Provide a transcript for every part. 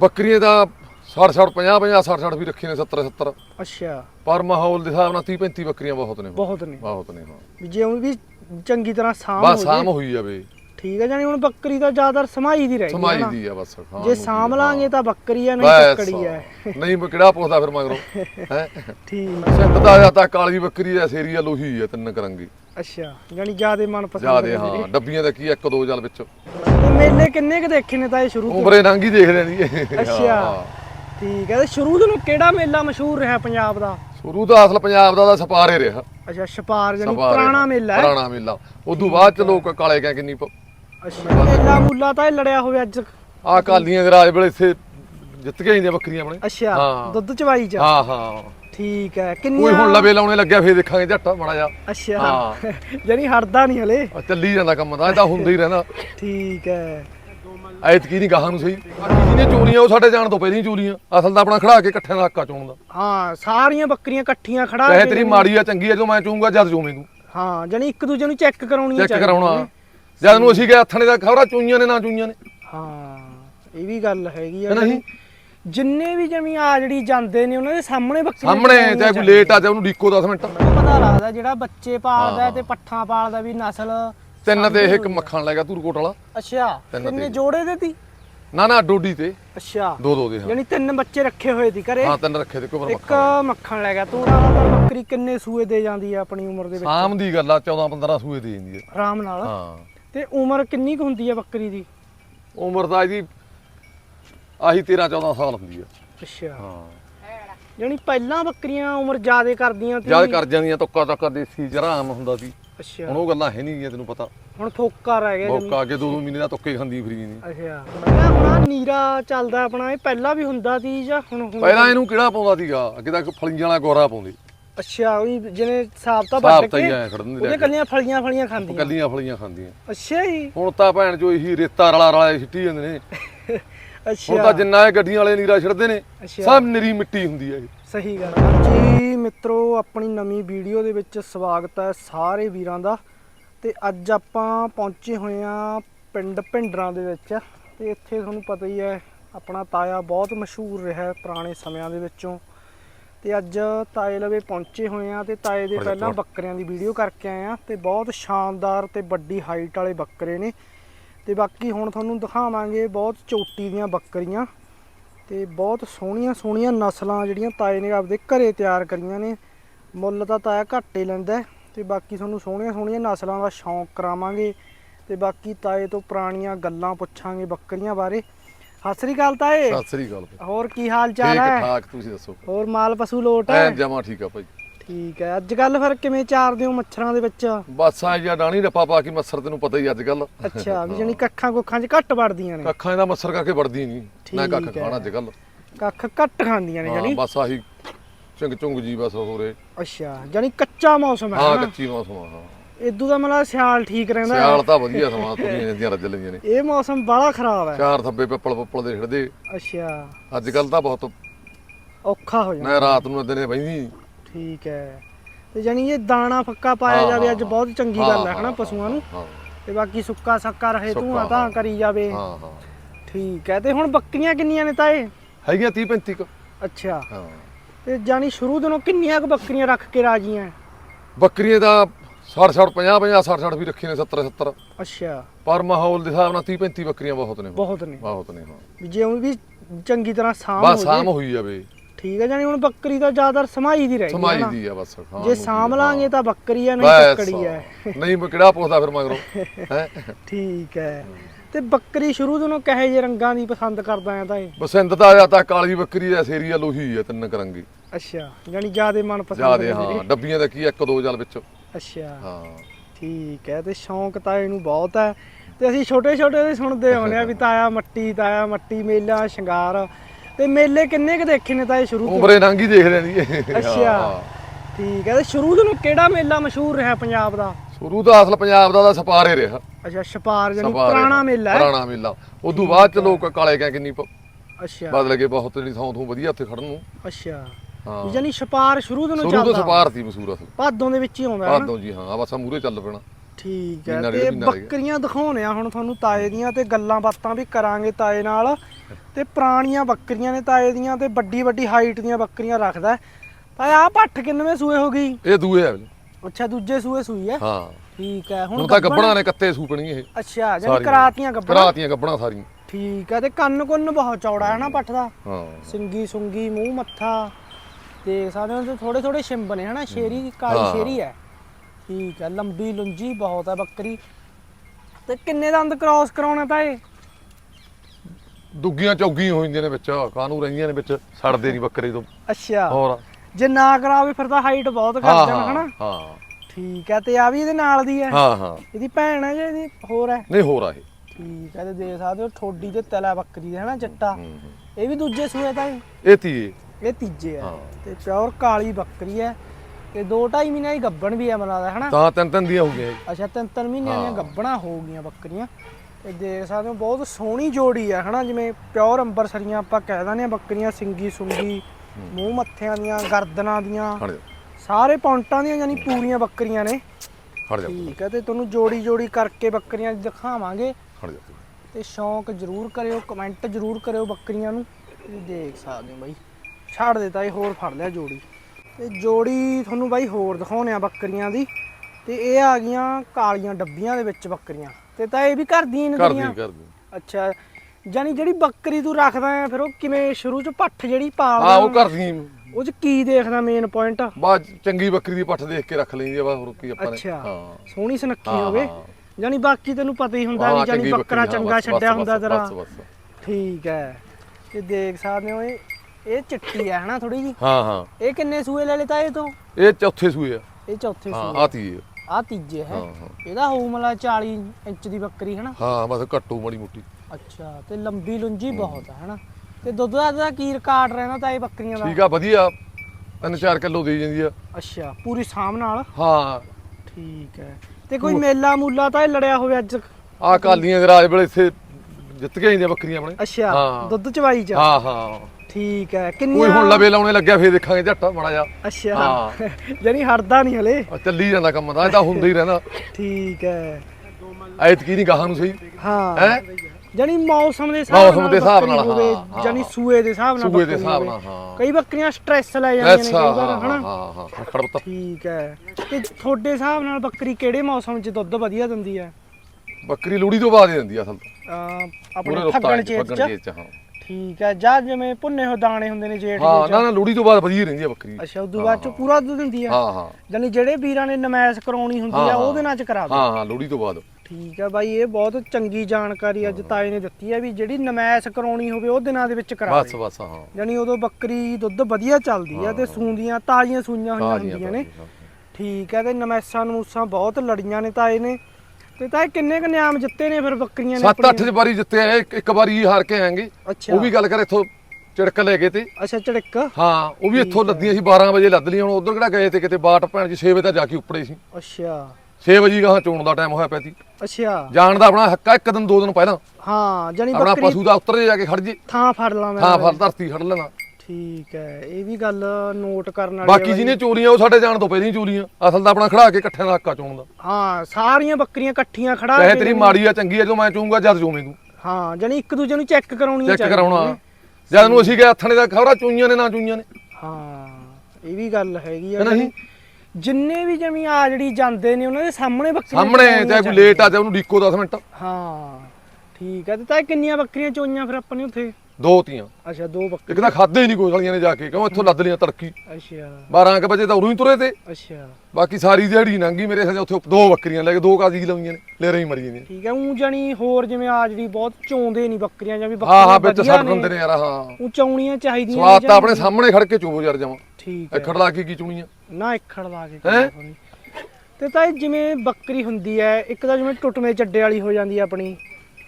ਬੱਕਰੀਆਂ ਦਾ 60 60 50 50 60 60 ਵੀ ਰੱਖੀਆਂ ਨੇ 70 70 ਅੱਛਾ। ਪਰ ਮਾਹੌਲ ਦੇ ਹਿਸਾਬ ਨਾਲ 30 35 ਬੱਕਰੀਆਂ ਬਹੁਤ ਨੇ। ਬਹੁਤ ਨੇ। ਬਹੁਤ ਨੇ ਹਾਂ। ਵੀ ਜੇ ਉਹ ਵੀ ਚੰਗੀ ਤਰ੍ਹਾਂ ਬਸ ਹੋ ਸਾਮ ਜੇ। ਹੋਈ ਜਾਵੇ ਠੀਕ ਹੈ ਜਾਨੀ ਹੁਣ ਬੱਕਰੀ ਤਾਂ ਜ਼ਿਆਦਾ ਸਮਾਈ ਦੀ ਰਹਿ ਗਈ ਸਮਾਈ ਹੈ। ਦੀ ਆ ਬਸ ਖਾਣ ਜੇ ਕੀ, ਲਾਂਗੇ ਹਾਂ। ਤਾਂ ਬੱਕਰੀ ਆ ਨਹੀਂ ਬਸ ਬੱਕੜੀ ਹੈ। ਨਹੀਂ ਕਿਹੜਾ ਪੁੱਛਦਾ ਫਿਰ ਮਗਰੋਂ ਹੈ। ਠੀਕ ਸਿੰਧ ਦਾ ਜਾਂ ਤਾਂ ਕਾਲੀ ਬੱਕਰੀ ਆ ਸੇਰੀ ਆ ਲੋਹੀ ਆ ਤਿੰਨ ਕਰੰਗੀ। ਅੱਛਾ ਜਾਨੀ ਜਿਆਦੇ ਮਨ ਪਸੰਦ ਜਿਆਦੇ ਹਾਂ। ਡੱਬੀਆਂ ਦਾ ਕੀ ਇੱਕ ਦੋ ਜਲ ਵਿੱਚ। ਮੇਲੇ ਕਿੰਨੇ ਕ ਦੇਖੇ ਨੇ ਤਾਂ ਇਹ ਸ਼ੁਰੂ ਤੋਂ? ਉਮਰੇ ਨੰਗੀ ਦੇਖ ਲੈਣੀ ਇਹ ਅੱਛਾ ਠੀਕ ਹੈ ਤੇ ਸ਼ੁਰੂ ਤੋਂ ਕਿਹੜਾ ਮੇਲਾ ਮਸ਼ਹੂਰ ਰਿਹਾ ਪੰਜਾਬ ਦਾ? ਸ਼ੁਰੂ ਦਾ ਅਸਲ ਪੰਜਾਬ ਦਾ ਤਾਂ ਸਪਾਰੇ ਰਿਹਾ। ਅੱਛਾ ਸਪਾਰੇ ਪੁਰਾਣਾ ਦਾ। ਮੇਲਾ ਹੈ। ਪੁਰਾਣਾ ਮੇਲਾ। ਉਦੋਂ ਬਾਅਦ ਚ ਲੋਕ ਕਾਲੇ ਕਹਿ ਕਿੰਨੀ ਅੱਛਾ ਮੇਲਾ ਮੂਲਾ ਤਾਂ ਇਹ ਲੜਿਆ ਹੋਵੇ ਅੱਜ। ਆ ਕਾਲੀਆਂ ਦੇ ਰਾਜ ਵੇਲੇ ਇੱਥੇ ਜਿੱਤ ਕੇ ਆਈਆਂ ਬੱਕਰੀਆਂ ਆਪਣੇ। ਅੱਛਾ। ਦੁੱਧ ਚਵਾਈ ਚ। ਹਾਂ ਹਾਂ। ਠੀਕ ਹੈ ਕੋਈ ਕਿੰਨੀਆਂ ਹੁਣ ਲਵੇ ਲਾਉਣੇ ਲੱਗਿਆ ਫੇਰ ਦੇਖਾਂਗੇ ਝੱਟਾ ਮਾੜਾ ਜਾ ਅੱਛਾ ਹਾਂ। ਹਟਦਾ ਨਹੀਂ ਹਲੇ। ਆ ਚੱਲੀ ਜਾਂਦਾ ਕੰਮ ਤਾਂ ਇਹ ਤਾਂ ਹੁੰਦਾ ਹੀ ਰਹਿੰਦਾ। ਠੀਕ ਹੈ। ਐਤਕੀ ਨਹੀਂ ਗਾਹਾਂ ਨੂੰ ਸਹੀ। ਬਾਕੀ ਜਿਹਨੇ ਚੋਰੀਆਂ ਉਹ ਸਾਡੇ ਜਾਣ ਤੋਂ ਪਹਿਲਾਂ ਹੀ ਚੋਰੀਆਂ। ਅਸਲ ਤਾਂ ਆਪਣਾ ਖੜਾ ਕੇ ਇਕੱਠਿਆਂ ਦਾ ਹੱਕਾ ਚੋਣ ਦਾ। ਹਾਂ ਸਾਰੀਆਂ ਬੱਕਰੀਆਂ ਇਕੱਠੀਆਂ ਖੜਾ ਚਾਹੇ ਕੇ ਤੇਰੀ ਮਾੜੀ ਆ ਚੰਗੀ ਆ ਜੋ ਮੈਂ ਚੋਊਂਗਾ ਜਦ ਚੋਵੇਂ ਤੂੰ। ਹਾਂ ਜਾਨੀ ਇੱਕ ਦੂਜੇ ਨੂੰ ਚੈੱਕ ਕਰਾਉਣੀਆਂ ਚੈੱਕ ਕਰਾਉਣਾ। ਜਦ ਨੂੰ ਅਸੀਂ ਗਏ ਹੱਥਣੇ ਦਾ ਖਬਰਾਂ ਚੋਈਆਂ ਨੇ ਨਾ ਚੋਈਆਂ ਨੇ। ਹਾਂ ਇਹ ਵੀ ਗੱਲ ਹੈਗੀ ਆ ਹੈ ਨਾ ਜੀ? ਜਿੰਨੇ ਵੀ ਜਮੀ ਆ ਜਿਹੜੀ ਜਾਂਦੇ ਨੇ ਉਹਨਾਂ ਦੇ ਸਾਹਮਣੇ ਬੱਕਰੀਆਂ ਸਾਹਮਣੇ ਚਾਹੇ ਕੋਈ ਲੇਟ ਆ ਜਾ ਉਹਨੂੰ ਡੀਕੋ 10 ਮਿੰਟ। ਪਤਾ ਲੱਗਦਾ ਜਿਹੜਾ ਬੱਚੇ ਪਾਲਦਾ। ਤੇ ਪੱਠਾਂ ਪਾਲਦਾ ਵੀ ਨਸਲ ਤਿੰਨ ਤੇ ਇਹ ਇੱਕ ਮੱਖਣ ਲੈ ਗਿਆ ਧੂਰਕੋਟ ਵਾਲਾ। ਅੱਛਾ ਤਿੰਨ ਕਿੰਨੇ ਤੇ। ਜੋੜੇ ਦੇ ਤੀ? ਨਾ ਨਾ ਡੋਡੀ ਤੇ। ਅੱਛਾ। ਦੋ ਦੋ ਦੇ ਹਾਂ। ਯਾਨੀ ਤਿੰਨ ਬੱਚੇ ਰੱਖੇ ਹੋਏ ਸੀ ਘਰੇ? ਹਾਂ ਤਿੰਨ ਰੱਖੇ ਤੇ ਕੋਈ ਪਰ ਇੱਕ ਮੱਖਣ ਲੈ ਗਿਆ। ਤੂੰ ਨਾਲ ਤਾਂ ਬੱਕਰੀ ਕਿੰਨੇ ਸੂਏ ਦੇ ਜਾਂਦੀ ਆ ਆਪਣੀ ਉਮਰ ਦੇ ਵਿੱਚ? ਸ਼ਾਮ ਦੀ ਗੱਲ ਆ 14 15 ਸੂਏ ਦੇ ਜਾਂਦੀ ਹੈ ਆਰਾਮ ਨਾਲ। ਹਾਂ। ਤੇ ਉਮਰ ਕਿੰਨੀ ਕੁ ਹੁੰਦੀ ਆ ਬੱਕਰੀ ਦੀ? ਉਮਰ ਦਾ ਇਹਦੀ ਆਹੀ 13 14 ਸਾਲ ਹੁੰਦੀ ਆ। ਅੱਛਾ। ਹਾਂ। ਯਾਨੀ ਪਹਿਲਾਂ ਬੱਕਰੀਆਂ ਉਮਰ ਜ਼ਿਆਦੇ ਕਰਦੀਆਂ ਸੀ। ਜਦ ਕਰ ਜਾਂਦੀਆਂ ਤੁੱਕਾ ਤੱਕਾ ਦੇਸੀ ਜਰਾਮ ਹੁੰਦਾ ਸੀ। ਅੱਛਾ। ਹੁਣ ਉਹ ਗੱਲਾਂ ਹੈ ਨਹੀਂ ਤੈਨੂੰ ਪਤਾ। ਹੁਣ ਫੋਕਾ ਰਹਿ ਗਿਆ ਜਮੀ। ਮੌਕਾ ਅੱਗੇ ਦੋ ਦੋ ਮਹੀਨੇ ਦਾ ਤੁੱਕੇ ਖਾਂਦੀ ਫਰੀ ਨਹੀਂ ਅੱਛਾ। ਮੈਂ ਆਹ ਨੀਰਾ ਚੱਲਦਾ ਆਪਣਾ ਇਹ ਪਹਿਲਾਂ ਵੀ ਹੁੰਦਾ ਸੀ ਜਾਂ ਹੁਣ ਹੁਣ ਪਹਿਲਾਂ ਇਹਨੂੰ ਕਿਹੜਾ ਪਾਉਂਦਾ ਸੀਗਾ? ਅੱਗੇ ਤਾਂ ਫਲੀਆਂ ਵਾਲਾ ਗੋਰਾ ਪਾਉਂਦੇ। ਅੱਛਾ ਉਹ ਜਿਵੇਂ ਸਾਬਤਾ ਸਾਬ ਵੱਢ ਤਾਂ ਕੇ ਹੀ ਐ ਖੜ ਦਿੰਦੇ ਉਹਦੇ। ਕੱਲੀਆਂ ਫਲੀਆਂ ਫਲੀਆਂ ਖਾਂਦੀਆਂ। ਕੱਲੀਆਂ ਫਲੀਆਂ ਖਾਂਦੀਆਂ। ਅੱਛਾ ਜੀ। ਹੁਣ ਤਾਂ ਭੈਣ ਜੋ ਇਹੀ ਰੇਤਾ ਰਲਾ ਰਲਾ ਛਿੱਟੀ ਜਾਂਦੇ ਨੇ। ਹੁਣ ਅੱਛਾ। ਤਾਂ ਜਿੰਨਾ ਇਹ ਗੱਡੀਆਂ ਵਾਲੇ ਨੀਰਾ ਛਿੜਦੇ ਨੇ ਅੱਛਾ। ਸਭ ਨਿਰੀ ਮਿੱਟੀ ਹੁੰਦੀ ਹੈ ਇਹ। ਸਹੀ ਗੱਲ ਹੈ ਜੀ ਮਿੱਤਰੋ ਆਪਣੀ ਨਵੀਂ ਵੀਡੀਓ ਦੇ ਵਿੱਚ ਸਵਾਗਤ ਹੈ ਸਾਰੇ ਵੀਰਾਂ ਦਾ। ਤੇ ਅੱਜ ਆਪਾਂ ਪਹੁੰਚੇ ਹੋਏ ਆ ਪਿੰਡ ਭਿੰਡਰਾਂ ਦੇ ਵਿੱਚ। ਤੇ ਇੱਥੇ ਤੁਹਾਨੂੰ ਪਤਾ ਹੀ ਹੈ ਆਪਣਾ ਤਾਇਆ ਬਹੁਤ ਮਸ਼ਹੂਰ ਰਿਹਾ ਹੈ ਪੁਰਾਣੇ ਸਮਿਆਂ ਦੇ ਵਿੱਚੋਂ। ਤੇ ਅੱਜ ਤਾਏ ਲਵੇ ਪਹੁੰਚੇ ਹੋਏ ਆ ਤੇ ਤਾਏ ਦੇ ਪਹਿਲਾਂ ਬੱਕਰਿਆਂ ਦੀ ਵੀਡੀਓ ਕਰਕੇ ਆਏ ਆ। ਤੇ ਬਹੁਤ ਸ਼ਾਨਦਾਰ ਤੇ ਵੱਡੀ ਹਾਈਟ ਵਾਲੇ ਬੱਕਰੇ ਨੇ। ਤੇ ਬਾਕੀ ਹੁਣ ਤੁਹਾਨੂੰ ਦਿਖਾਵਾਂਗੇ ਬਹੁਤ ਚੋਟੀ ਦੀਆਂ ਬੱਕਰੀਆਂ ਤੇ ਬਹੁਤ ਸੋਹਣੀਆਂ ਸੋਹਣੀਆਂ ਨਸਲਾਂ ਜਿਹੜੀਆਂ ਤਾਏ ਨੇ ਆਪਦੇ ਘਰੇ ਤਿਆਰ ਕਰੀਆਂ ਨੇ। ਮੁੱਲ ਤਾਂ ਤਾਇਆ ਘੱਟ ਹੀ ਲੈਂਦਾ ਤੇ ਬਾਕੀ ਤੁਹਾਨੂੰ ਸੋਹਣੀਆਂ ਸੋਹਣੀਆਂ ਨਸਲਾਂ ਦਾ ਸ਼ੌਂਕ ਕਰਾਵਾਂਗੇ ਤੇ ਬਾਕੀ ਤਾਏ ਤੋਂ ਪੁਰਾਣੀਆਂ ਗੱਲਾਂ ਪੁੱਛਾਂਗੇ ਬੱਕਰੀਆਂ ਬਾਰੇ। ਸਤਿ ਸ੍ਰੀ ਅਕਾਲ ਤਾਏ। ਸਤਿ ਸ੍ਰੀ ਅਕਾਲ। ਹੋਰ ਕੀ ਹਾਲ ਚਾਲ ਠੀਕ ਹੈ? ਠਾਕ ਤੁਸੀਂ ਦੱਸੋ ਹੋਰ ਮਾਲ ਪਸ਼ੂ ਲੋਟ ਹੈ? ਜਮਾ ਠੀਕ ਆ ਭਾਈ। ਠੀਕ ਹੈ। ਅੱਜ ਕੱਲ ਫਿਰ ਕਿਵੇਂ ਚਾਰਦੇ ਹੋ ਮੱਛਰਾਂ ਦੇ ਵਿੱਚ? ਬਸ ਆ ਜਾਂ ਡਾਣੀ ਰੱਪਾ ਪਾ ਕੇ ਮੱਸਰ ਤੈਨੂੰ ਪਤਾ ਹੀ ਅੱਜ ਕੱਲ ਅੱਛਾ ਵੀ ਜਣੀ ਕੱਖਾਂ ਕੁੱਖਾਂ 'ਚ ਘੱਟ ਵੜਦੀਆਂ ਨੇ। ਕੱਖਾਂ ਦਾ ਮੱਸਰ ਕਰਕੇ ਵੜਦੀ ਨਹੀਂ। ਨਾ ਕੱਖ। ਖਾਣਾ ਅੱਜ ਕੱਲ ਕੱਖ ਘੱਟ ਖਾਂਦੀਆਂ ਨੇ ਜਣੀ। ਬਸ ਆਹੀ ਚੰਗ ਚੁੰਗ ਜੀ ਬਸ ਹੋਰੇ ਅੱਛਾ ਜਣੀ ਕੱਚਾ ਮੌਸਮ ਹੈ ਹਾਂ ਕੱਚੀ ਮੌਸਮ ਹਾਂ। ਇਦੋਂ ਦਾ ਮਤਲਬ ਸਿਆਲ ਠੀਕ ਰਹਿੰਦਾ। ਸਿਆਲ ਤਾਂ ਵਧੀਆ ਸਮਾਂ ਤੁਰੀਆਂ ਜਾਂਦੀਆਂ ਰੱਜ ਲਈਆਂ ਨੇ। ਇਹ ਮੌਸਮ ਬੜਾ ਖਰਾਬ ਹੈ। ਚਾਰ ਥੱਬੇ ਪਿੱਪਲ ਪੁੱਪਲ ਦੇ ਛਿੜਦੇ ਅੱਛਾ। ਅੱਜ ਕੱਲ ਤਾਂ ਬਹੁਤ ਔਖਾ ਹੋ ਜਾਂਦਾ। ਨਾ ਰਾਤ ਨੂੰ ਦਿਨੇ ਬੈਂਦੀ ਠੀਕ ਹੈ। ਤੇ ਜਾਨੀ ਇਹ ਦਾਣਾ ਫੱਕਾ ਪਾਇਆ ਹਾਂ, ਜਾਵੇ ਅੱਜ ਹਾਂ, ਬਹੁਤ ਚੰਗੀ ਗੱਲ ਹੈ ਹਾਂ, ਹਨਾ ਪਸ਼ੂਆਂ ਨੂੰ। ਹਾਂ ਤੇ ਬਾਕੀ ਸੁੱਕਾ ਸੱਕਾ ਰਹੇ ਸੁੱਕਾ, ਧੂਆਂ ਤਾਂ ਹਾਂ। ਕਰੀ ਜਾਵੇ। ਹਾਂ ਹਾਂ। ਠੀਕ ਹੈ ਤੇ ਹੁਣ ਬੱਕਰੀਆਂ ਕਿੰਨੀਆਂ ਨੇ ਤਾਏ? ਹੈਗੀਆਂ 30 35 ਕ। ਅੱਛਾ। ਹਾਂ। ਤੇ ਜਾਨੀ ਸ਼ੁਰੂ ਦਿਨੋਂ ਕਿੰਨੀਆਂ ਕੁ ਬੱਕਰੀਆਂ ਰੱਖ ਕੇ ਰਾਜੀ ਹੈ ਬੱਕਰੀਆਂ ਦਾ 60 60 50 50 60 60 ਵੀ ਰੱਖੀਆਂ ਨੇ 70 70 ਅੱਛਾ। ਪਰ ਮਾਹੌਲ ਦੇ ਹਿਸਾਬ ਨਾਲ 30 35 ਬੱਕਰੀਆਂ ਬਹੁਤ ਨੇ। ਬਹੁਤ ਨੇ। ਬਹੁਤ ਨੇ ਹਾਂ। ਵੀ ਜੇ ਉਹ ਵੀ ਚੰਗੀ ਤਰ੍ਹਾਂ ਸਾਂਭ ਬਸ ਹੋ ਸਾਮ ਜੇ ਹੋਈ ਜਾਵੇ। ਠੀਕ ਹੈ ਜਾਨੀ ਹੁਣ ਬੱਕਰੀ ਤਾਂ ਜ਼ਿਆਦਾ ਸਮਾਈ ਦੀ ਰਹਿ ਗਈ ਸਮਾਈ। ਦੀ ਆ ਬਸ ਜੇ ਸਾਂਭ ਲਾਂਗੇ। ਤਾਂ ਬੱਕਰੀ ਆ ਨਹੀਂ ਬੱਕੜੀ ਹੈ। ਨਹੀਂ ਕਿਹੜਾ ਪੁੱਛਦਾ ਫਿਰ ਮਗਰੋਂ ਹੈ? ਠੀਕ ਹੈ ਤੇ ਬੱਕਰੀ ਸ਼ੁਰੂ ਤੋਂ ਕਹੇ ਜੇ ਰੰਗਾਂ ਦੀ ਪਸੰਦ ਕਰਦਾ ਆ ਤਾਂ ਇਹ? ਬਸੰਤ ਦਾ ਜਾਂ ਤਾਂ ਕਾਲੀ ਬੱਕਰੀ ਆ ਸੇਰੀ ਆ ਲੋਹੀ ਆ ਤਿੰਨ ਕਰੰਗੀ ਅੱਛਾ ਯਾਨੀ ਜਿਆਦੇ ਮਨ ਪਸੰਦ ਜਿਆਦੇ ਹਾਂ। ਡੱਬੀਆਂ ਦਾ ਕੀ ਆ, ਇੱਕ ਦੋ ਜਲ ਵਿੱਚ। ਅੱਛਾ। ਹਾਂ। ਠੀਕ ਹੈ ਤੇ ਸ਼ੌਂਕ ਤਾਂ ਇਹਨੂੰ ਬਹੁਤ ਹੈ ਤੇ ਅਸੀਂ ਛੋਟੇ ਛੋਟੇ ਦੇ ਸੁਣਦੇ ਆਉਂਦੇ ਆ ਵੀ ਤਾਇਆ ਮੱਟੀ ਤਾਇਆ ਮੱਟੀ ਮੇਲਾ ਸ਼ਿੰਗਾਰ। ਤੇ ਮੇਲੇ ਕਿੰਨੇ ਕ ਦੇਖੇ ਨੇ ਤਾਏ ਸ਼ੁਰੂ ਤੋਂ? ਉਮਰੇ ਨੰਗੀ ਦੇਖ ਲੈਣੀ ਇਹ ਅੱਛਾ। ਠੀਕ ਹੈ ਤੇ ਸ਼ੁਰੂ ਤੋਂ ਕਿਹੜਾ ਮੇਲਾ ਮਸ਼ਹੂਰ ਰਿਹਾ ਪੰਜਾਬ ਦਾ? ਸ਼ੁਰੂ ਦਾ ਅਸਲ ਪੰਜਾਬ ਦਾ ਤਾਂ ਸਪਾਰੇ ਰਿਹਾ। ਅੱਛਾ ਛਪਾਰ ਯਾਨੀ ਪੁਰਾਣਾ ਮੇਲਾ ਹੈ? ਪੁਰਾਣਾ ਮੇਲਾ। ਉਦੋਂ ਬਾਅਦ ਚ ਲੋਕ ਕਾਲੇ ਕਹਿ ਕਿੰਨੀ ਅੱਛਾ। ਬਦਲ ਗਏ ਬਹੁਤ ਜਿਹੜੀ ਥਾਂ ਥੂ ਵਧੀਆ ਉੱਥੇ ਖੜਨ ਨੂੰ। ਅੱਛਾ। ਹਾਂ। ਯਾਨੀ ਛਪਾਰ ਸ਼ੁਰੂ ਤੋਂ ਸ਼ੁਰੂ ਤੋਂ ਚੱਲਦਾ। ਸਪਾਰ ਸੀ ਮਸੂਰ ਅਸਲ। ਭਾਦੋਂ ਦੇ ਵਿੱਚ ਹੀ ਆਉਂਦਾ ਹੈ ਬਾਦੋਂ ਜੀ ਹਾਂ ਬਸ ਮੂਰੇ ਚੱਲ ਪੈਣਾ। ਠੀਕ ਹੈ ਮਹੀਨਾ ਡੇਢ ਤੇ ਮਹੀਨਾ ਰਹਿ ਗਿਆ। ਬੱਕਰੀਆਂ ਦਿਖਾਉਣੇ ਆ ਹੁਣ ਤੁਹਾਨੂੰ ਤਾਏ ਦੀਆਂ ਤੇ ਗੱਲਾਂ ਬਾਤਾਂ ਵੀ ਕਰਾਂਗੇ ਤਾਏ ਨਾਲ। ਤੇ ਪੁਰਾਣੀਆਂ ਬੱਕਰੀਆਂ ਨੇ ਤਾਏ ਦੀਆਂ ਤੇ ਵੱਡੀ ਵੱਡੀ ਹਾਈਟ ਦੀਆਂ ਬੱਕਰੀਆਂ ਰੱਖਦਾ ਤਾਏ ਆ ਪੱਠ ਕਿੰਨਵੇਂ ਸੂਏ ਹੋ ਗਈ? ਇਹ ਦੂਏ ਆ ਵੀਰੇ। ਅੱਛਾ ਦੂਜੇ ਸੂਏ ਸੂਈ ਹੈ? ਹਾਂ। ਠੀਕ ਹੈ ਹੁਣ ਤਾਂ ਗੱਬਣਾ ਨੇ ਕੱਤੇ ਸੂਪਣੀ ਇਹ। ਅੱਛਾ ਜਾਨੀ ਸਾਰੀਆਂ। ਕਰਾਤੀਆਂ ਗੱਬਣਾ। ਕਰਾਤੀਆਂ ਗੱਬਣਾ ਸਾਰੀਆਂ। ਠੀਕ ਹੈ ਤੇ ਕੰਨ ਕੁੰਨ ਬਹੁਤ ਚੌੜਾ ਹੈ ਨਾ ਪੱਠ ਦਾ? ਹਾਂ। ਸਿੰਗੀ ਸੁੰਗੀ ਮੂੰਹ ਮੱਥਾ। ਦੇਖ ਸਕਦੇ ਹੋ ਤੇ ਥੋੜੇ ਥੋੜੇ ਛਿੰਬ ਨੇ ਹਨਾ? ਸ਼ੇਰੀ ਕਾਲੀ ਹਾਂ। ਸ਼ੇਰੀ ਹੈ। ਠੀਕ ਹੈ ਲੰਬੀ ਲੁੰਜੀ ਬਹੁਤ ਹੈ ਬੱਕਰੀ। ਤੇ ਕਿੰਨੇ ਦੰਦ ਕ੍ਰਾਸ ਕਰਾਉਣਾ ਤਾਂ ਇਹ ਦੁੱਗੀਆਂ ਚੌਗੀਆਂ ਹੋ ਜਾਂਦੀਆਂ ਨੇ ਵਿੱਚ ਕਾਨੂੰ ਰਹੀਆਂ ਨੇ ਵਿੱਚ ਸੜਦੇ ਨਹੀਂ ਬੱਕਰੇ ਤੋਂ। ਅੱਛਾ। ਹੋਰ। ਜੇ ਨਾ ਕਰਾਵੇ ਫਿਰ ਤਾਂ ਹਾਈਟ ਬਹੁਤ ਹਾਂ ਦੇਣ ਹਾਂ ਹਨਾ? ਹਾਂ। ਠੀਕ ਹੈ ਤੇ ਆ ਵੀ ਇਹਦੇ ਨਾਲ ਦੀ ਹੈ। ਹਾਂ ਹਾਂ। ਇਹਦੀ ਭੈਣ ਹੈ ਜਾਂ ਇਹਦੀ ਹੋਰ ਹੈ? ਨਹੀਂ ਹੋ ਰਹਾ ਇਹ। ਠੀਕ ਹੈ ਤੇ ਦੇਖ ਸਕਦੇ ਹੋ ਠੋਡੀ ਤੇ ਤਲਾ ਬੱਕਰੀ ਦੇ ਹਨਾ ਚਿੱਟਾ। ਹੂੰ, ਹੂੰ। ਇਹ ਵੀ ਦੂਜੇ ਸੂਏ ਤਾਂ ਇਹ ਇਹ ਤੀਏ। ਇਹ ਤੀਜੇ ਆ ਹਾਂ। ਤੇ ਪਿਓਰ ਕਾਲੀ ਬੱਕਰੀ ਹੈ। ਤੇ 2.5 ਮਹੀਨੇ ਦੀ ਗੱਬਣ ਵੀ ਹੈ ਮਨਾਦਾ ਹਨਾ? ਤਾਂ ਤਿੰਨ ਤਿੰਨ ਦੀਆਂ ਹੋ ਗਈਆਂ ਇਹ। ਅੱਛਾ ਤਿੰਨ ਤਿੰਨ ਮਹੀਨਿਆਂ ਦੀਆਂ। ਗੱਬਣਾ ਹੋ ਗਈਆਂ ਬੱਕਰੀਆਂ। ਤੇ ਦੇਖ ਸਕਦੇ ਹੋ ਬਹੁਤ ਸੋਹਣੀ ਜੋੜੀ ਹੈ ਹਨਾ? ਜਿਵੇਂ ਪਿਓਰ ਅੰਬਰਸਰੀਆਂ ਆਪਾਂ ਕਹਿ ਦਿੰਦੇ ਆ ਬੱਕਰੀਆਂ ਸਿੰਗੀ ਸੁੰਗੀ ਮੂੰਹ ਮੱਥਿਆਂ ਦੀਆਂ ਗਰਦਨਾਂ ਦੀਆਂ। ਸਾਰੇ ਪੌਂਟਾਂ ਦੀਆਂ ਯਾਨੀ ਪੂਰੀਆਂ ਬੱਕਰੀਆਂ ਨੇ। ਖੜ ਜਾ। ਠੀਕ ਹੈ ਤੇ ਤੁਹਾਨੂੰ ਜੋੜੀ ਜੋੜੀ ਕਰਕੇ ਬੱਕਰੀਆਂ ਦਿਖਾਵਾਂਗੇ। ਖੜ ਜਾ। ਤੇ ਸ਼ੌਂਕ ਜ਼ਰੂਰ ਕਰਿਓ ਕਮੈਂਟ ਜ਼ਰੂਰ ਕਰਿਓ ਬੱਕਰੀਆਂ ਨੂੰ। ਇਹ ਦੇਖ ਸਕਦੇ ਹੋ ਬਾਈ ਛੱਡ ਦਿੱਤਾ ਇਹ ਹੋਰ ਫੜ ਲਿਆ ਜੋੜੀ। ਤੇ ਜੋੜੀ ਤੁਹਾਨੂੰ ਬਾਈ ਹੋਰ ਦਿਖਾਉਣੇ ਆ ਬੱਕਰੀਆਂ ਦੀ। ਤੇ ਇਹ ਆ ਗਈਆਂ ਕਾਲੀਆਂ ਡੱਬੀਆਂ ਦੇ ਵਿੱਚ ਬੱਕਰੀਆਂ। ਤੇ ਤਾਂ ਇਹ ਵੀ ਘਰ ਦੀਆਂ ਨੇ ਕਰਦੀ ਅੱਛਾ ਜਾਨੀ ਜਿਹੜੀ ਬੱਕਰੀ ਤੂੰ ਰੱਖਦਾ ਆ ਫਿਰ ਉਹ ਕਿਵੇਂ ਸ਼ੁਰੂ ਚ ਪੱਠ ਜਿਹੜੀ ਪਾਲਦਾ ਹਾਂ ਉਹ ਕਰਦੀ ਉਹ ਚ ਕੀ ਦੇਖਦਾ ਮੇਨ ਪੁਆਇੰਟ ਚ ਚੰਗੀ ਬੱਕਰੀ ਦੀ ਪੱਠ ਦੇਖ ਕੇ ਰੱਖ ਲਈਦੀ ਆ ਬਸ ਹੋਰ ਕੀ ਆਪਾਂ ਨੇ। ਹਾਂ। ਸੋਹਣੀ ਸੁਨੱਖੀ ਹੋਵੇ। ਜਾਨੀ ਬਾਕੀ ਤੈਨੂੰ ਪਤਾ ਹੀ ਹੁੰਦਾ ਵੀ ਜਾਨੀ ਬੱਕਰਾ ਚੰਗਾ ਛੱਡਿਆ ਹੁੰਦਾ ਤੇਰਾ। ਠੀਕ ਹੈ ਤੇ ਦੇਖ ਸਕਦੇ ਹੋ ਇਹ ਇਹ ਚਿੱਟੀ ਹੈ ਹਨਾ ਥੋੜੀ ਜੀ ਹਾਂ ਹਾਂ। ਇਹ ਕਿੰਨੇ ਸੂਏ ਲੈ ਲਿਤਾ ਇਹ ਤੋਂ? ਇਹ ਚੌਥੇ ਸੂਏ ਆ। ਇਹ ਚੌਥੇ ਹਾਂ ਸੂਏ। ਆ ਤੀਏ। ਆ ਤੀਜੇ ਹੈ। ਹਾਂ ਹਾਂ। ਇਹਦਾ ਹੋਊ ਮਲਾ 40 ਇੰਚ ਦੀ ਬੱਕਰੀ ਹਨਾ? ਹਾਂ ਬਸ ਘੱਟੂ ਮੜੀ ਮੁੱਟੀ। ਅੱਛਾ ਤੇ ਲੰਬੀ ਲੁੰਜੀ ਬਹੁਤ ਹੈ ਹਨਾ? ਤੇ ਦੁੱਧ ਦਾ ਦਾ ਕੀ ਰਿਕਾਰਡ ਰਹਿੰਦਾ ਤਾਂ ਇਹ ਬੱਕਰੀਆਂ ਦਾ? ਠੀਕ ਆ ਵਧੀਆ। 3-4 ਕਿਲੋ ਦੇ ਜਾਂਦੀ ਆ। ਅੱਛਾ ਪੂਰੀ ਸਾਂਭ ਨਾਲ? ਹਾਂ। ਠੀਕ ਹੈ। ਤੇ ਕੋਈ ਮੇਲਾ ਮੂਲਾ ਤਾਂ ਇਹ ਲੜਿਆ ਹੋਵੇ ਅੱਜ? ਆ ਕਾਲੀਆਂ ਦੇ ਰਾਜ ਵੇਲੇ ਇੱਥੇ ਜਿੱਤ ਕੇ ਆਈਆਂ ਬੱਕਰੀਆਂ ਆਪਣੇ। ਅੱਛਾ ਹਾਂ। ਦੁੱਧ ਚਵਾਈ ਚ? ਹਾਂ ਹਾਂ। ਠੀਕ ਹੈ ਕੋਈ ਕਿੰਨੀਆਂ ਹੁਣ ਲਵੇ ਲਾਉਣੇ ਲੱਗਿਆ ਫੇਰ ਦੇਖਾਂਗੇ ਝੱਟਾ ਮਾੜਾ ਜਾ ਅੱਛਾ ਹਾਂ। ਜਾਨੀ ਹਟਦਾ ਨਹੀਂ ਹਲੇ। ਚੱਲੀ ਜਾਂਦਾ ਕੰਮ ਦਾ ਇਹ ਤਾਂ ਹੁੰਦਾ ਹੀ ਰਹਿੰਦਾ। ਠੀਕ ਹੈ। ਐਤਕੀ ਨਹੀਂ ਗਾਹਾਂ ਨੂੰ ਸਹੀ। ਹਾਂ। ਹੈ? ਜਾਨੀ ਮੌਸਮ ਦੇ ਹਿਸਾਬ ਮੌਸਮ ਦੇ ਹਿਸਾਬ ਬੱਕਰੀ ਨਾਲ, ਹੋਵੇ, ਹਾਂ, ਹਾਂ। ਸੂਏ ਦੇ ਹਿਸਾਬ ਨਾਲ ਸੂਏ ਦੇ ਬੱਕਰੀ ਹਿਸਾਬ ਹੋਵੇ। ਨਾਲ ਹਾਂ। ਕਈ ਬੱਕਰੀਆਂ ਸਟ੍ਰੈਸ ਲੈ ਜਾਂਦੀਆਂ ਨੇ ਐਸਾ ਕਈ ਵਾਰ ਹਾਂ ਹਨਾ? ਹਾਂ ਹਾਂ ਖੜਬਤਾ ਠੀਕ ਹੈ। ਤੇ ਤੁਹਾਡੇ ਹਿਸਾਬ ਨਾਲ ਬੱਕਰੀ ਕਿਹੜੇ ਮੌਸਮ 'ਚ ਦੁੱਧ ਵਧੀਆ ਦਿੰਦੀ ਹੈ? ਬੱਕਰੀ ਲੋੜੀ ਤੋਂ ਬਾਅਦ ਹੀ ਦਿੰਦੀ ਆ ਅਸਲ ਤਾਂ। ਪੂਰੇ ਆਪਣੇ ਰੁੱਤਾਂ ਚੇਤ ਚ ਹਾਂ। ਠੀਕ ਹੈ ਜਾਂ ਜਿਵੇਂ ਭੁੰਨੇ ਹੋ ਦਾਣੇ ਹੁੰਦੇ ਨੇ ਜੇਠ ਹਾਂ ਨਾ ਲੋੜੀ ਤੋਂ ਬਾਅਦ ਵਧੀਆ ਰਹਿੰਦੀ ਆ ਬੱਕਰੀ। ਅੱਛਾ ਉਦੋਂ ਬਾਅਦ ਚ ਪੂਰਾ ਦੁੱਧ ਦਿੰਦੀ ਹੈ ਹਾਂ ਹਾਂ। ਜਾਨੀ ਜਿਹੜੇ ਵੀਰਾਂ ਨੇ ਨਮਾਇਸ਼ ਕਰਾਉਣੀ ਹੁੰਦੀ ਹਾਂ, ਆ ਹਾਂ। ਉਹਦੇ ਨਾਲ ਚ ਕਰਾ ਦੋ। ਹਾਂ ਹਾਂ ਲੋੜੀ ਤੋਂ ਬਾਅਦ। ਠੀਕ ਹੈ ਬਾਈ ਇਹ ਬਹੁਤ ਚੰਗੀ ਜਾਣਕਾਰੀ ਅੱਜ ਤਾਏ ਨੇ ਦਿੱਤੀ ਹੈ ਵੀ ਜਿਹੜੀ ਨਮਾਇਸ਼ ਕਰਾਉਣੀ ਹੋਵੇ ਉਹ ਦਿਨਾਂ ਦੇ ਵਿੱਚ ਕਰਾ ਬਸ ਬਸ ਹਾਂ। ਜਾਨੀ ਉਦੋਂ ਬੱਕਰੀ ਦੁੱਧ ਵਧੀਆ ਚੱਲਦੀ ਆ ਤੇ ਸੂੰਦੀਆਂ ਤਾਜ਼ੀਆਂ ਸੂਈਆਂ ਹੋਈਆਂ ਹੁੰਦੀਆਂ ਨੇ। ਠੀਕ ਹੈ ਤੇ ਨਮੈਸਾਂ ਨਮੂਸਾਂ ਬਹੁਤ ਲੜੀਆਂ ਨੇ ਤਾਏ ਨੇ। ਤੇ ਤਾਏ ਕਿੰਨੇ ਕ ਨਿਆਮ ਜਿੱਤੇ ਨੇ ਫਿਰ ਬੱਕਰੀਆਂ ਨੇ ਸੱਤ ਅੱਠ ਆਪਣੀਆਂ? ਵਾਰੀ ਜਿੱਤੇ ਆ ਇੱਕ ਇੱਕ ਵਾਰੀ ਹੀ ਹਾਰ ਕੇ ਆਏਗੇ। ਅੱਛਾ। ਉਹ ਵੀ ਗੱਲ ਕਰ ਇੱਥੋਂ ਚਿੜਕ ਲੈ ਗਏ ਤੇ। ਅੱਛਾ ਝੜਕ। ਹਾਂ ਉਹ ਵੀ ਇੱਥੋਂ ਲੱਦੀਆਂ ਸੀ 12 ਵਜੇ ਲੱਦ ਲਈਆਂ ਹੁਣ ਉਧਰ ਕਿਹੜਾ ਗਏ ਤੇ ਕਿਤੇ ਬਾਟ ਭੈਣ ਜੀ 6 ਵਜੇ ਤਾਂ ਜਾ ਕੇ ਉੱਪੜੇ ਸੀ। ਅੱਛਾ। 6 ਵਜੇ ਗਾਹਾਂ ਚੋਣ ਦਾ ਟਾਈਮ ਹੋਇਆ ਪਿਆ ਸੀ। ਅੱਛਾ। ਜਾਣ ਦਾ ਆਪਣਾ ਹੱਕਾ ਇੱਕ ਦਿਨ ਦੋ ਦਿਨ ਪਹਿਲਾਂ। ਹਾਂ ਜਾਨੀ ਆਪਣਾ ਬੱਕਰੀ ਪਸ਼ੂ ਦਾ ਉੱਤਰ ਜੇ ਕੇ ਖੜ ਜੇ। ਥਾਂ ਫੜ ਲਾਂਦਾ ਥਾਂ ਫਲ ਧਰਤੀ ਖੜ ਲੈਣਾ। ਠੀਕ ਹੈ ਇਹ ਵੀ ਗੱਲ ਨੋਟ ਕਰਨ ਵਾਲੀ ਬਾਕੀ ਜਿਹਨੇ ਚੋਰੀਆਂ ਉਹ ਸਾਡੇ ਜਾਣ ਤੋਂ ਪਹਿਲਾਂ ਹੀ ਚੋਰੀਆਂ। ਅਸਲ ਤਾਂ ਆਪਣਾ ਖੜਾ ਕੇ ਇਕੱਠਿਆਂ ਦਾ ਹੱਕਾ ਚੋਣ ਦਾ। ਹਾਂ ਸਾਰੀਆਂ ਬੱਕਰੀਆਂ ਇਕੱਠੀਆਂ ਖੜਾ ਚਾਹੇ ਤੇਰੀ ਮਾੜੀ ਆ ਚੰਗੀ ਆ ਜਦੋਂ ਮੈਂ ਚੋਊਂਗਾ ਜਦ ਚੋਵੇਂ ਤੂੰ ਹਾਂ ਜਾਨੀ ਇੱਕ ਦੂਜੇ ਨੂੰ ਚੈੱਕ ਕਰਾਉਣੀ ਚੈੱਕ ਕਰਾਉਣਾ। ਜਦ ਨੂੰ ਅਸੀਂ ਗਏ ਹੱਥਣੇ ਦਾ ਖਬਰਾਂ ਚੋਈਆਂ ਨੇ ਨਾ ਚੋਈਆਂ ਨੇ। ਹਾਂ ਇਹ ਵੀ ਗੱਲ ਹੈਗੀ ਆ ਹੈ ਨਾ ਜੀ? ਜਾਣੀ। ਜਿੰਨੇ ਵੀ ਜਮੀ ਆ ਜਿਹੜੀ ਜਾਂਦੇ ਨੇ ਉਹਨਾਂ ਦੇ ਸਾਹਮਣੇ ਬੱਕਰੀਆਂ ਸਾਹਮਣੇ ਚਾਹੇ ਕੋਈ ਲੇਟ ਆ ਤੇ ਉਹਨੂੰ ਡੀਕੋ 10 ਮਿੰਟ। ਹਾਂ ਠੀਕ ਹੈ ਤੇ ਤਾਂ ਕਿੰਨੀਆਂ ਬੱਕਰੀਆਂ ਚੋਈਆਂ ਫਿਰ ਆਪਾਂ ਨੇ ਉੱਥੇ? ਦੋ ਤੀਆਂ। ਅੱਛਾ ਦੋ ਬੱਕਰੀ ਇੱਕ ਤਾਂ ਖਾਦੇ ਹੀ ਨਹੀਂ ਕੋਈ ਸਾਲੀਆਂ ਨੇ ਜਾ ਕੇ ਕਿਉਂ ਇੱਥੋਂ ਲੱਦ ਲੀਆਂ ਤੜਕੀ। ਅੱਛਾ। 12 ਕੁ ਵਜੇ ਤਾਂ ਉਰੋਂ ਹੀ ਤੁਰੇ ਤੇ। ਅੱਛਾ। ਬਾਕੀ ਸਾਰੀ ਦਿਹਾੜੀ ਲੰਘੀ ਮੇਰੇ ਸਾਹ ਉੱਥੇ ਦੋ ਬੱਕਰੀਆਂ ਲੈ ਕੇ ਦੋ ਕਾਜੀ ਲਾਉਣੀਆਂ ਨੇ ਲੇਰੇ ਹੀ ਮਰੀ ਜਾਂਦੀਆਂ ਠੀਕ ਹੈ ਉਹ ਜਾਨੀ ਹੋਰ ਜਿਵੇਂ ਆ ਜਿਹੜੀ ਬਹੁਤ ਚੋਂਦੇ ਨਹੀਂ ਬੱਕਰੀਆਂ ਜਾਂ ਵੀ ਹਾਂ ਹਾਂ ਬੱਕਰੀਆਂ ਵਿੱਚ ਛੱਡ ਦਿੰਦੇ ਨੇ ਯਾਰ ਹਾਂ। ਉਹ ਚੌਣੀਆਂ ਚਾਹੀਦੀਆਂ ਨੇ ਸਵਾਦ ਤਾਂ ਆਪਣੇ ਸਾਹਮਣੇ ਖੜ ਕੇ ਚੋਵੋ ਯਾਰ ਜਾਵਾਂ ਠੀਕ ਹੈ। ਇੱਖੜ ਲਾ ਕੇ ਕੀ ਚੁਣੀਆਂ? ਨਾ ਇਖੜ ਲਾ ਕੇ ਹੈਂ? ਤੇ ਤਾਂ ਜਿਵੇਂ ਬੱਕਰੀ ਹੁੰਦੀ ਹੈ ਇੱਕ ਤਾਂ ਜਿਵੇਂ ਟੁੱਟਵੇਂ ਚੱਡੇ ਵਾਲੀ ਹੋ ਜਾਂਦੀ ਹੈ ਆਪਣੀ।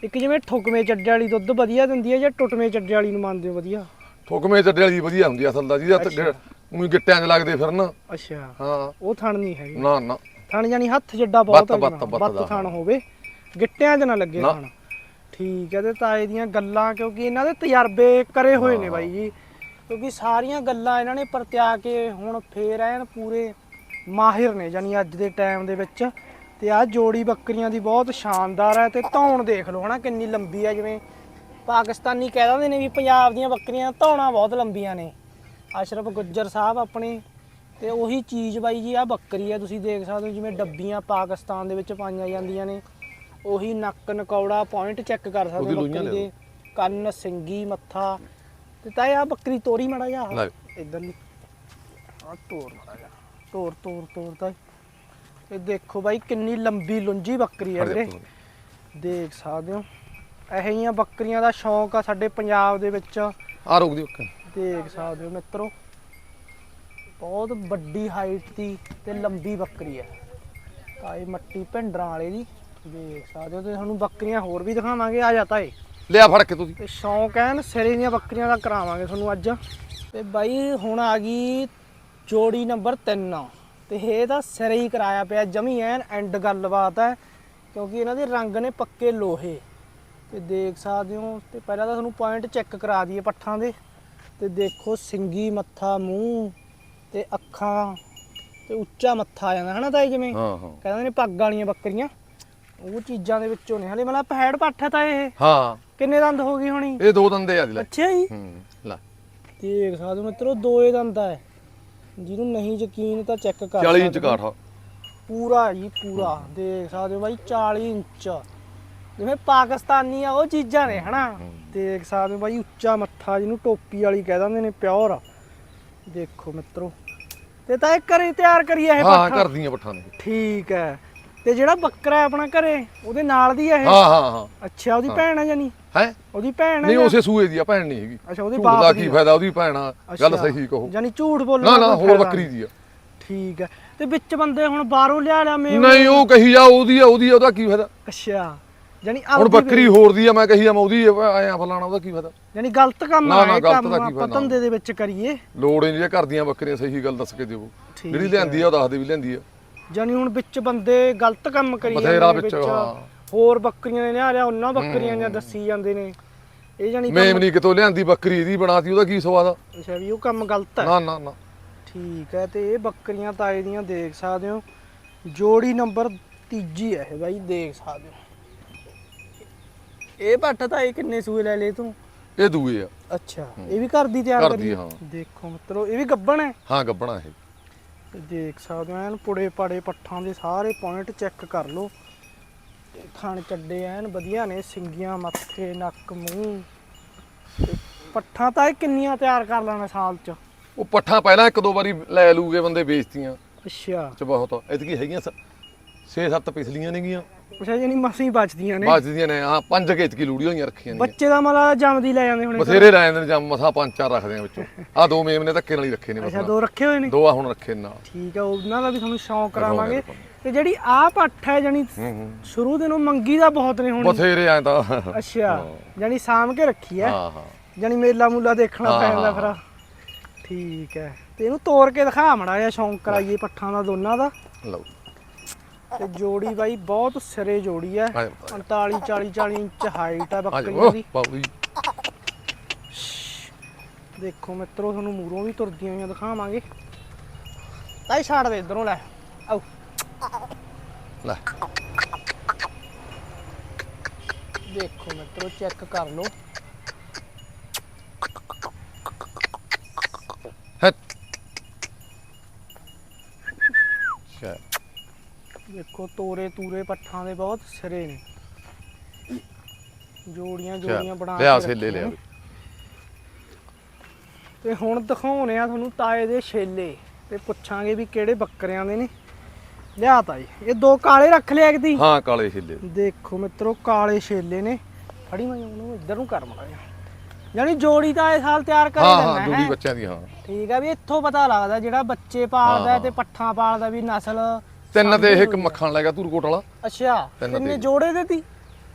ਇੱਕ ਜਿਵੇਂ ਠੁਕਵੇਂ ਚੱਡੇ ਵਾਲੀ ਦੁੱਧ ਵਧੀਆ ਦਿੰਦੀ ਹੈ ਜਾਂ ਟੁੱਟਵੇਂ ਚੱਡੇ ਵਾਲੀ ਨੂੰ ਮੰਨਦੇ ਹੋ ਵਧੀਆ? ਠੋਕਵੇਂ ਚੱਡੇ ਵਾਲੀ ਵਧੀਆ ਹੁੰਦੀ ਆ ਅਸਲ ਦਾ ਜਿਹਦਾ ਉਹੀ ਗਿੱਟਿਆਂ 'ਚ ਲੱਗਦੇ ਫਿਰਨ। ਅੱਛਾ। ਹਾਂ। ਉਹ ਥਣ ਨਹੀਂ ਹੈਗੀ। ਨਾ ਨਾ। ਥਣ ਜਾਨੀ ਹੱਥ ਜੱਡਾ ਬਹੁਤ ਬੱਤ- ਬੱਤ- ਜਣਾ, ਬੱਤ ਬੱਤ ਦਾ, ਥਣ। ਹੋਵੇ। ਗਿੱਟਿਆਂ 'ਚ ਨਾ ਲੱਗੇ ਨਾ। ਥਣ। ਠੀਕ ਹੈ ਤੇ ਤਾਏ ਦੀਆਂ ਗੱਲਾਂ ਕਿਉਂਕਿ ਇਹਨਾਂ ਦੇ ਤਜਰਬੇ ਕਰੇ ਹੋਏ ਨੇ ਬਾਈ ਜੀ। ਕਿਉਂਕਿ ਸਾਰੀਆਂ ਗੱਲਾਂ ਇਹਨਾਂ ਨੇ ਪਰਤਿਆ ਕੇ ਹੁਣ ਫੇਰ ਐਨ ਪੂਰੇ ਮਾਹਿਰ ਨੇ ਜਾਨੀ ਅੱਜ ਦੇ ਟਾਈਮ ਦੇ ਵਿੱਚ। ਤੇ ਆ ਜੋੜੀ ਬੱਕਰੀਆਂ ਦੀ ਬਹੁਤ ਸ਼ਾਨਦਾਰ ਹੈ ਤੇ ਧੌਣ ਦੇਖ ਲਓ ਹਨਾ ਕਿੰਨੀ ਲੰਬੀ ਹੈ ਜਿਵੇਂ ਪਾਕਿਸਤਾਨੀ ਕਹਿ ਦਿੰਦੇ ਨੇ ਵੀ ਪੰਜਾਬ ਦੀਆਂ ਬੱਕਰੀਆਂ ਧੌਣਾਂ ਬਹੁਤ ਲੰਬੀਆਂ ਨੇ। ਅਸ਼ਰਫ ਗੁੱਜਰ ਸਾਹਿਬ ਆਪਣੇ ਤੇ ਉਹੀ ਚੀਜ਼ ਬਾਈ ਜੀ ਆ ਬੱਕਰੀ ਹੈ ਤੁਸੀਂ ਦੇਖ ਸਕਦੇ ਹੋ ਜਿਵੇਂ ਡੱਬੀਆਂ ਪਾਕਿਸਤਾਨ ਦੇ ਵਿੱਚ ਪਾਈਆਂ ਜਾਂਦੀਆਂ ਨੇ। ਉਹੀ ਨੱਕ ਨਕੌੜਾ ਪੁਆਇੰਟ ਚੈੱਕ ਕਰ ਸਕਦੇ ਹੋ ਬੱਕਰੀ ਦੇ। ਕੰਨ ਸਿੰਗੀ ਮੱਥਾ ਤੇ ਤਾਂ ਆ ਬੱਕਰੀ ਤੋਰੀ ਮੜਾ ਜਾ ਲੈ। ਇਧਰਲੀ। ਆ ਤੋਰ ਮੜਾ ਜਾ ਤੋਰ ਤੋਰ ਤੋਰ ਤਾਂ। ਇਹ ਦੇਖੋ ਬਾਈ ਕਿੰਨੀ ਲੰਬੀ ਲੁੰਜੀ ਬੱਕਰੀ ਹੈ ਵੀਰੇ। ਦੇਖ ਸਕਦੇ ਹੋ। ਇਹੋ ਜਿਹੀਆਂ ਬੱਕਰੀਆਂ ਦਾ ਸ਼ੌਂਕ ਆ ਸਾਡੇ ਪੰਜਾਬ ਦੇ ਵਿੱਚ। ਆ ਰੋਕ ਦਿਓ। ਦੇਖ ਸਕਦੇ ਹੋ ਮਿੱਤਰੋ। ਬਹੁਤ ਵੱਡੀ ਹਾਈਟ ਦੀ ਤੇ ਲੰਬੀ ਬੱਕਰੀ ਹੈ। ਤਾਂ ਇਹ ਮੱਟੀ ਭਿੰਡਰਾਂ ਵਾਲੇ ਦੀ। ਦੇਖ ਸਕਦੇ ਹੋ ਤੇ ਤੁਹਾਨੂੰ ਬੱਕਰੀਆਂ ਹੋਰ ਵੀ ਦਿਖਾਵਾਂਗੇ। ਆ ਜਾਤਾ ਏ ਲਿਆ ਫੜ ਕੇ ਤੁਸੀਂ ਤੇ ਸ਼ੌਂਕ ਐਨ ਸਿਰੇ ਦੀਆਂ ਬੱਕਰੀਆਂ ਦਾ ਕਰਾਵਾਂਗੇ ਤੁਹਾਨੂੰ ਅੱਜ। ਤੇ ਬਾਈ ਹੁਣ ਆ ਗਈ ਜੋੜੀ ਨੰਬਰ 3 ਤੇ ਇਹ ਤਾਂ ਸਿਰੇ ਹੀ ਕਰਾਇਆ ਪਿਆ ਜਮੀ ਐਨ ਐਂਡ ਗੱਲਬਾਤ ਹੈ ਕਿਉਂਕਿ ਇਹਨਾਂ ਦੇ ਰੰਗ ਨੇ ਪੱਕੇ ਲੋਹੇ। ਤੇ ਦੇਖ ਸਕਦੇ ਹੋ ਤੇ ਪਹਿਲਾਂ ਤਾਂ ਤੁਹਾਨੂੰ ਪੁਆਇੰਟ ਚੈੱਕ ਕਰਾ ਦਈਏ ਪੱਠਾਂ ਦੇ। ਤੇ ਦੇਖੋ ਸਿੰਗੀ ਮੱਥਾ ਮੂੰਹ ਤੇ ਅੱਖਾਂ ਤੇ ਉੱਚਾ ਮੱਥਾ ਆ ਜਾਂਦਾ ਹਨਾ ਤਾਂ ਜਿਵੇਂ? ਹਾਂ ਹਾਂ। ਕਹਿੰਦੇ ਨੇ ਪੱਗ ਵਾਲੀਆਂ ਬੱਕਰੀਆਂ। ਉਹ ਚੀਜ਼ਾਂ ਦੇ ਵਿੱਚੋਂ ਨੇ। ਹਲੇ ਮਤਲਬ ਪਹਿੜ ਪੱਠ ਤਾਂ ਇਹ? ਹਾਂ। ਕਿੰਨੇ ਦੰਦ ਹੋ ਗਈ ਹੋਣੀ? ਇਹ ਦੋ ਦੰਦੇ ਆ ਲੈ। ਅੱਛਾ ਜੀ। ਹੂੰ ਲੈ। ਦੇਖ ਸਕਦੇ ਹੋ ਮਿੱਤਰੋ ਦੋਏ ਦੰਦਾ ਹੈ ਜਿਹਨੂੰ ਨਹੀਂ ਯਕੀਨ ਤਾਂ ਚੈੱਕ ਕਰ 40 ਇੰਚ ਸਕਦੇ ਹੋ। ਕਾਠ ਪੂਰਾ ਜੀ ਪੂਰਾ। ਦੇਖ ਸਕਦੇ ਹੋ ਬਾਈ 40 ਇੰਚ। ਜਿਵੇਂ ਪਾਕਿਸਤਾਨੀ ਆ ਉਹ ਚੀਜ਼ਾਂ ਨੇ ਹਨਾ? ਦੇਖ ਸਕਦੇ ਹੋ ਬਾਈ ਉੱਚਾ ਮੱਥਾ ਜਿਹਨੂੰ ਟੋਪੀ ਵਾਲੀ ਕਹਿ ਦਿੰਦੇ ਨੇ ਪਿਓਰ। ਦੇਖੋ ਮਿੱਤਰੋ। ਤੇ ਤਾਂ ਇਹ ਘਰੇ ਤਿਆਰ ਕਰੀਏ ਇਹ ਹਾਂ ਪੱਠਾ। ਕਰਦੀਆਂ ਪੱਠਾਂ ਨੇ। ਠੀਕ ਹੈ। ਤੇ ਜਿਹੜਾ ਬੱਕਰਾ ਹੈ ਆਪਣਾ ਘਰੇ ਉਹਦੇ ਨਾਲ ਦੀ ਹੈ ਇਹ? ਹਾਂ ਹਾਂ ਹਾਂ। ਅੱਛਾ ਉਹਦੀ। ਭੈਣ ਹੈ ਜਾਨੀ ਹੈ? ਉਹਦੀ ਭੈਣ ਨਹੀਂ ਉਸੇ ਸੂਏ ਦੀ ਆ ਭੈਣ ਨਹੀਂ ਹੈਗੀ। ਅੱਛਾ ਉਹਦੇ ਬਾਪ ਦਾ ਕੀ ਆ। ਫਾਇਦਾ ਉਹਦੀ ਭੈਣ ਆ। ਗੱਲ। ਸਹੀ ਕਹੋ। ਯਾਨੀ ਝੂਠ ਬੋਲਣ ਨਾ ਨਾ ਹੋਰ ਬੱਕਰੀ। ਦੀ ਆ। ਠੀਕ ਹੈ ਤੇ ਵਿੱਚ ਬੰਦੇ ਹੁਣ ਬਾਹਰੋਂ ਲਿਆ ਲਿਆ ਮੇਮ ਨਹੀਂ ਉਹ ਕਹੀ ਜਾ ਉਹਦੀ ਆ ਉਹਦੀ ਆ, ਉਹਦਾ ਕੀ ਫਾਇਦਾ? ਅੱਛਾ ਯਾਨੀ ਹੁਣ ਬੱਕਰੀ ਹੋਰ ਦੀ ਆ ਮੈਂ ਕਹੀ ਜਾ ਮੈਂ ਉਹਦੀ ਆਇਆ ਫਲਾਣਾ ਉਹਦਾ ਕੀ ਫਾਇਦਾ? ਯਾਨੀ ਗਲਤ ਕੰਮ ਆ ਇਹ ਕੰਮ ਆਪਾਂ? ਧੰਦੇ ਦੇ ਵਿੱਚ ਕਰੀਏ। ਲੋੜ ਨਹੀਂ ਜੇ ਘਰ ਦੀਆਂ ਬੱਕਰੀਆਂ ਸਹੀ ਗੱਲ ਦੱਸ ਕੇ ਦਿਓ। ਜਿਹੜੀ ਲਿਆਂਦੀ ਆ ਉਹ ਦੱਸ ਦੇ ਵੀ ਲਿਆਂਦੀ ਆ। ਯਾਨੀ ਹੁਣ ਵਿੱਚ ਬੰਦੇ ਗਲਤ ਕੰਮ ਕਰੀ ਜਾਂਦੇ ਵਿੱਚ, ਹਾਂ। ਹੋਰ ਬੱਕਰੀਆਂ ਨੇ ਲਿਆ ਲਿਆ ਉਹਨਾਂ ਬੱਕਰੀਆਂ ਨੇ ਦੱਸੀ ਜਾਂਦੇ ਨੇ। ਇਹ ਯਾਨੀ ਮੇਮ ਨਹੀਂ ਕਿਤੋਂ ਲਿਆਂਦੀ ਬੱਕਰੀ ਇਹਦੀ ਬਣਾਤੀ ਉਹਦਾ ਕੀ ਸਵਾਦ ਆ? ਅੱਛਾ ਵੀ ਉਹ ਕੰਮ ਗਲਤ ਹੈ ਨਾ ਨਾ ਨਾ। ਠੀਕ ਹੈ ਤੇ ਇਹ ਬੱਕਰੀਆਂ ਤਾਏ ਦੀਆਂ ਦੇਖ ਸਕਦੇ ਹੋ। ਜੋੜੀ ਨੰਬਰ ਤੀਜੀ ਹੈ ਇਹ ਬਾਈ ਦੇਖ ਸਕਦੇ ਹੋ। ਇਹ ਪੱਠ ਤਾਂ ਇਹ ਕਿੰਨੇ ਸੂਏ ਲੈ ਲਏ ਤੂੰ? ਇਹ ਦੂਏ ਆ। ਅੱਛਾ ਇਹ ਵੀ ਘਰ ਦੀ ਤਿਆਰ ਕਰੀ। ਦੇਖੋ ਮਿੱਤਰੋ ਇਹ ਵੀ ਗੱਬਣ ਹੈ? ਹਾਂ ਗੱਬਣਾ ਇਹ। ਦੇਖ ਸਕਦੇ ਹੋ ਐਨ ਪੁੜੇ ਪਾੜੇ ਪੱਠਾਂ ਦੇ ਸਾਰੇ ਪੁਆਇੰਟ ਚੈੱਕ ਕਰ ਲਓ। ਤੇ ਥਣ ਚੱਡੇ ਐਨ ਵਧੀਆ ਨੇ ਸਿੰਗੀਆਂ ਮੱਥੇ ਨੱਕ ਮੂੰਹ। ਤੇ ਪੱਠਾਂ ਤਾਂ ਇਹ ਕਿੰਨੀਆਂ ਤਿਆਰ ਕਰ ਲੈਣਾ ਸਾਲ ਚ? ਉਹ ਪੱਠਾ ਪਹਿਲਾਂ ਇੱਕ ਦੋ ਵਾਰੀ ਲੈ ਲੂਗੇ ਬੰਦੇ ਵੇਚਤੀਆਂ। ਅੱਛਾ। ਚ ਬਹੁਤ। ਇਤਕੀ ਹੈਗੀਆਂ 6-7 ਪਿਛਲੀਆਂ ਨੇਗੀਆਂ। ਅੱਛਾ ਯਾਨੀ ਮਸੀਂ ਬਚਦੀਆਂ ਨੇ। ਬਚਦੀਆਂ ਨੇ ਹਾਂ ਪੰਜ ਕੇ ਇਤਕੀ ਲੂੜੀਆਂ ਹੋਈਆਂ ਰੱਖੀਆਂ ਨੇ ਬੱਚੇ ਦਾ ਮਲਾ ਜੰਮਦੀ ਲੈ ਜਾਂਦੇ ਹੁਣੇ ਬਥੇਰੇ ਲੈ ਜਾਂਦੇ ਨੇ ਜਾਂ ਮਸਾ ਪੰਜ ਚਾਰ ਰੱਖਦੇ ਆ ਵਿੱਚੋਂ। ਆ ਦੋ ਮੇਮ ਨੇ ਧੱਕੇ ਨਾਲ ਹੀ ਰੱਖੇ ਨੇ ਬਸ ਅੱਛਾ ਦੋ ਰੱਖੇ ਹੋਏ ਨੇ? ਦੋ ਆ ਹੁਣ ਰੱਖੇ ਨੇ ਨਾਲ ਠੀਕ ਆ ਉਹਨਾਂ ਦਾ ਵੀ ਤੁਹਾਨੂੰ ਸ਼ੌਂਕ ਕਰਾਵਾਂਗੇ। ਤੇ ਜਿਹੜੀ ਆਹ ਪੱਠ ਹੈ ਜਾਨੀ ਹੂੰ ਹੂੰ। ਸ਼ੁਰੂ ਦਿਨੋਂ ਮੰਗੀ ਦਾ ਬਹੁਤ ਨੇ ਹੁਣ। ਬਥੇਰੇ ਐ ਤਾਂ। ਅੱਛਾ ਜਾਨੀ ਸਾਂਭ ਕੇ ਰੱਖੀ ਹੈ। ਹਾਂ ਹਾਂ। ਜਾਨੀ ਮੇਲਾ ਮੂਲਾ ਦੇਖਣਾ ਹਾਂ, ਪੈਂਦਾ ਹਾਂ, ਫਿਰ। ਠੀਕ ਹੈ। ਤੇ ਇਹਨੂੰ ਤੋੜ ਕੇ ਦਿਖਾ ਮੜਾ ਜਾਂ ਸ਼ੌਂਕ ਕਰਾਈਏ ਪੱਠਾਂ ਦਾ ਦੋਨਾਂ ਦਾ। ਲਓ। ਤੇ ਜੋੜੀ ਬਾਈ ਬਹੁਤ ਸਿਰੇ ਜੋੜੀ ਹੈ ਆਏ 39 40 40 ਇੰਚ ਹਾਈਟ ਹੈ ਆ ਬੱਕਰੀਆਂ ਦੀ। ਦੇਖੋ ਮਿੱਤਰੋ ਤੁਹਾਨੂੰ ਮੂਰੋਂ ਵੀ ਤੁਰਦੀਆਂ ਹੋਈਆਂ ਦਿਖਾਵਾਂਗੇ। ਤਾਈ ਛੱਡ ਦੇ ਇਧਰੋਂ ਲੈ। ਆਓ। ਲੈ। ਦੇਖੋ ਮਿੱਤਰੋ ਚੈੱਕ ਕਰ ਲਓ। ਹਟ। ਸ਼ਾ ਦੇਖੋ ਤੋਰੇ ਤੂਰੇ ਪੱਠਾਂ ਦੇ ਬਹੁਤ ਸਿਰੇ ਨੇ। ਜੋੜੀਆਂ ਜੋੜੀਆਂ ਬਣਾ ਲਿਆ ਕੇ ਛੇਲੇ ਰੱਖੀਆਂ ਲਿਆ। ਤੇ ਹੁਣ ਦਿਖਾਉਣੇ ਆ ਤੁਹਾਨੂੰ ਤਾਏ ਦੇ ਛੇਲੇ। ਤੇ ਪੁੱਛਾਂਗੇ ਵੀ ਕਿਹੜੇ ਬੱਕਰਿਆਂ ਦੇ ਨੇ। ਲਿਆ ਤਾਈ ਇਹ ਦੋ ਕਾਲੇ ਰੱਖ ਲਿਆ ਕਿਦੀ ਹਾਂ ਕਾਲੇ ਛਿੱਲੇ। ਦੇਖੋ ਮਿੱਤਰੋ ਕਾਲੇ ਛੇਲੇ ਨੇ। ਫੜੀ ਮੈਂ ਉਹਨੂੰ ਇੱਧਰ ਨੂੰ ਕਰ ਮੜਾ ਯਾਨੀ ਜੋੜੀ ਤਾਂ ਇਹ ਸਾਲ ਤਿਆਰ ਕਰੇ ਲੈਣਾ ਹਾਂ ਜੋੜੀ ਬੱਚਿਆਂ ਦੀ ਹਾਂ। ਠੀਕ ਆ ਵੀ ਇੱਥੋਂ ਪਤਾ ਲੱਗਦਾ ਜਿਹੜਾ ਬੱਚੇ ਪਾਲਦਾ ਤੇ ਪੱਠਾਂ ਪਾਲਦਾ ਵੀ ਨਸਲ ਤਿੰਨ ਤੇ ਇੱਕ। ਮੱਖਣ ਲੈ ਗਿਆ ਧੂਰਕੋਟ ਵਾਲਾ। ਅੱਛਾ ਤਿੰਨ ਕਿੰਨੇ ਤੇ। ਜੋੜੇ ਦੇ ਤੀ?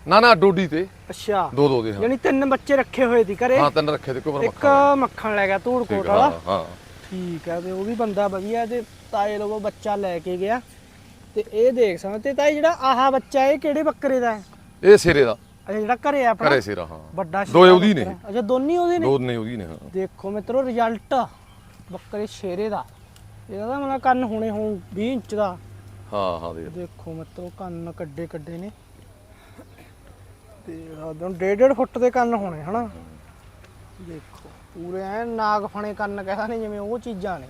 ਨਾ ਨਾ ਡੋਡੀ ਤੇ। ਅੱਛਾ। ਦੋ ਦੋ ਦੇ ਹਾਂ। ਯਾਨੀ ਤਿੰਨ ਬੱਚੇ ਰੱਖੇ ਹੋਏ ਦੀ ਘਰੇ? ਹਾਂ ਤਿੰਨ ਰੱਖੇ ਤੇ ਕੋਬਰ ਇੱਕ ਮੱਖਣ ਮੱਖਣ ਲੈ ਗਿਆ ਧੂੜ ਕੋਟ ਵਾਲਾ। ਹਾਂ ਹਾਂ। ਠੀਕ ਹੈ ਤੇ ਉਹ ਵੀ ਬੰਦਾ ਵਧੀਆ ਤੇ ਤਾਏ ਲੋਗੋ ਬੱਚਾ ਲੈ ਕੇ ਗਿਆ। ਤੇ ਇਹ ਦੇਖ ਸਕਦੇ ਤੇ ਤਾਏ ਜਿਹੜਾ ਆਹ ਬੱਚਾ ਇਹ ਕਿਹੜੇ ਬੱਕਰੇ ਦਾ ਹੈ? ਇਹ ਸਿਰੇ ਦਾ। ਅੱਛਾ ਜਿਹੜਾ ਘਰੇ ਆ ਆਪਣਾ? ਘਰੇ ਸਿਰਾ ਹਾਂ। ਵੱਡਾ ਦੋ ਸ਼ੇਰਾ ਉਹਦੀ ਨੇ। ਬੱਕਰਾ। ਅੱਛਾ ਦੋਨੀ ਉਹਦੇ ਨੇ? ਦੋ ਨੇ ਉਹਦੀ ਨੇ ਹਾਂ। ਦੇਖੋ ਮਿੱਤਰੋ ਰਿਜ਼ਲਟ ਬੱਕਰੇ ਸ਼ੇਰੇ ਦਾ। ਇਹਦਾ ਤਾਂ ਮਤਲਬ ਕੰਨ ਹੋਣੇ ਹੋਣ 20 ਇੰਚ ਦਾ। ਹਾਂ ਹਾਂ ਦੇਖ ਦੇਖੋ ਮਿੱਤਰੋ ਕੰਨ ਕੱਡੇ ਕੱਡੇ ਨੇ। ਤੇ ਆਦੋਂ ਡੇਢ ਡੇਢ ਫੁੱਟ ਦੇ ਕੰਨ ਹੋਣੇ ਹਨਾ? ਦੇਖੋ ਪੂਰੇ ਐ ਨਾਗ ਫਣੇ ਕੰਨ ਕਹਿੰਦਾ ਨੇ ਜਿਵੇਂ ਉਹ ਚੀਜ਼ਾਂ ਨੇ।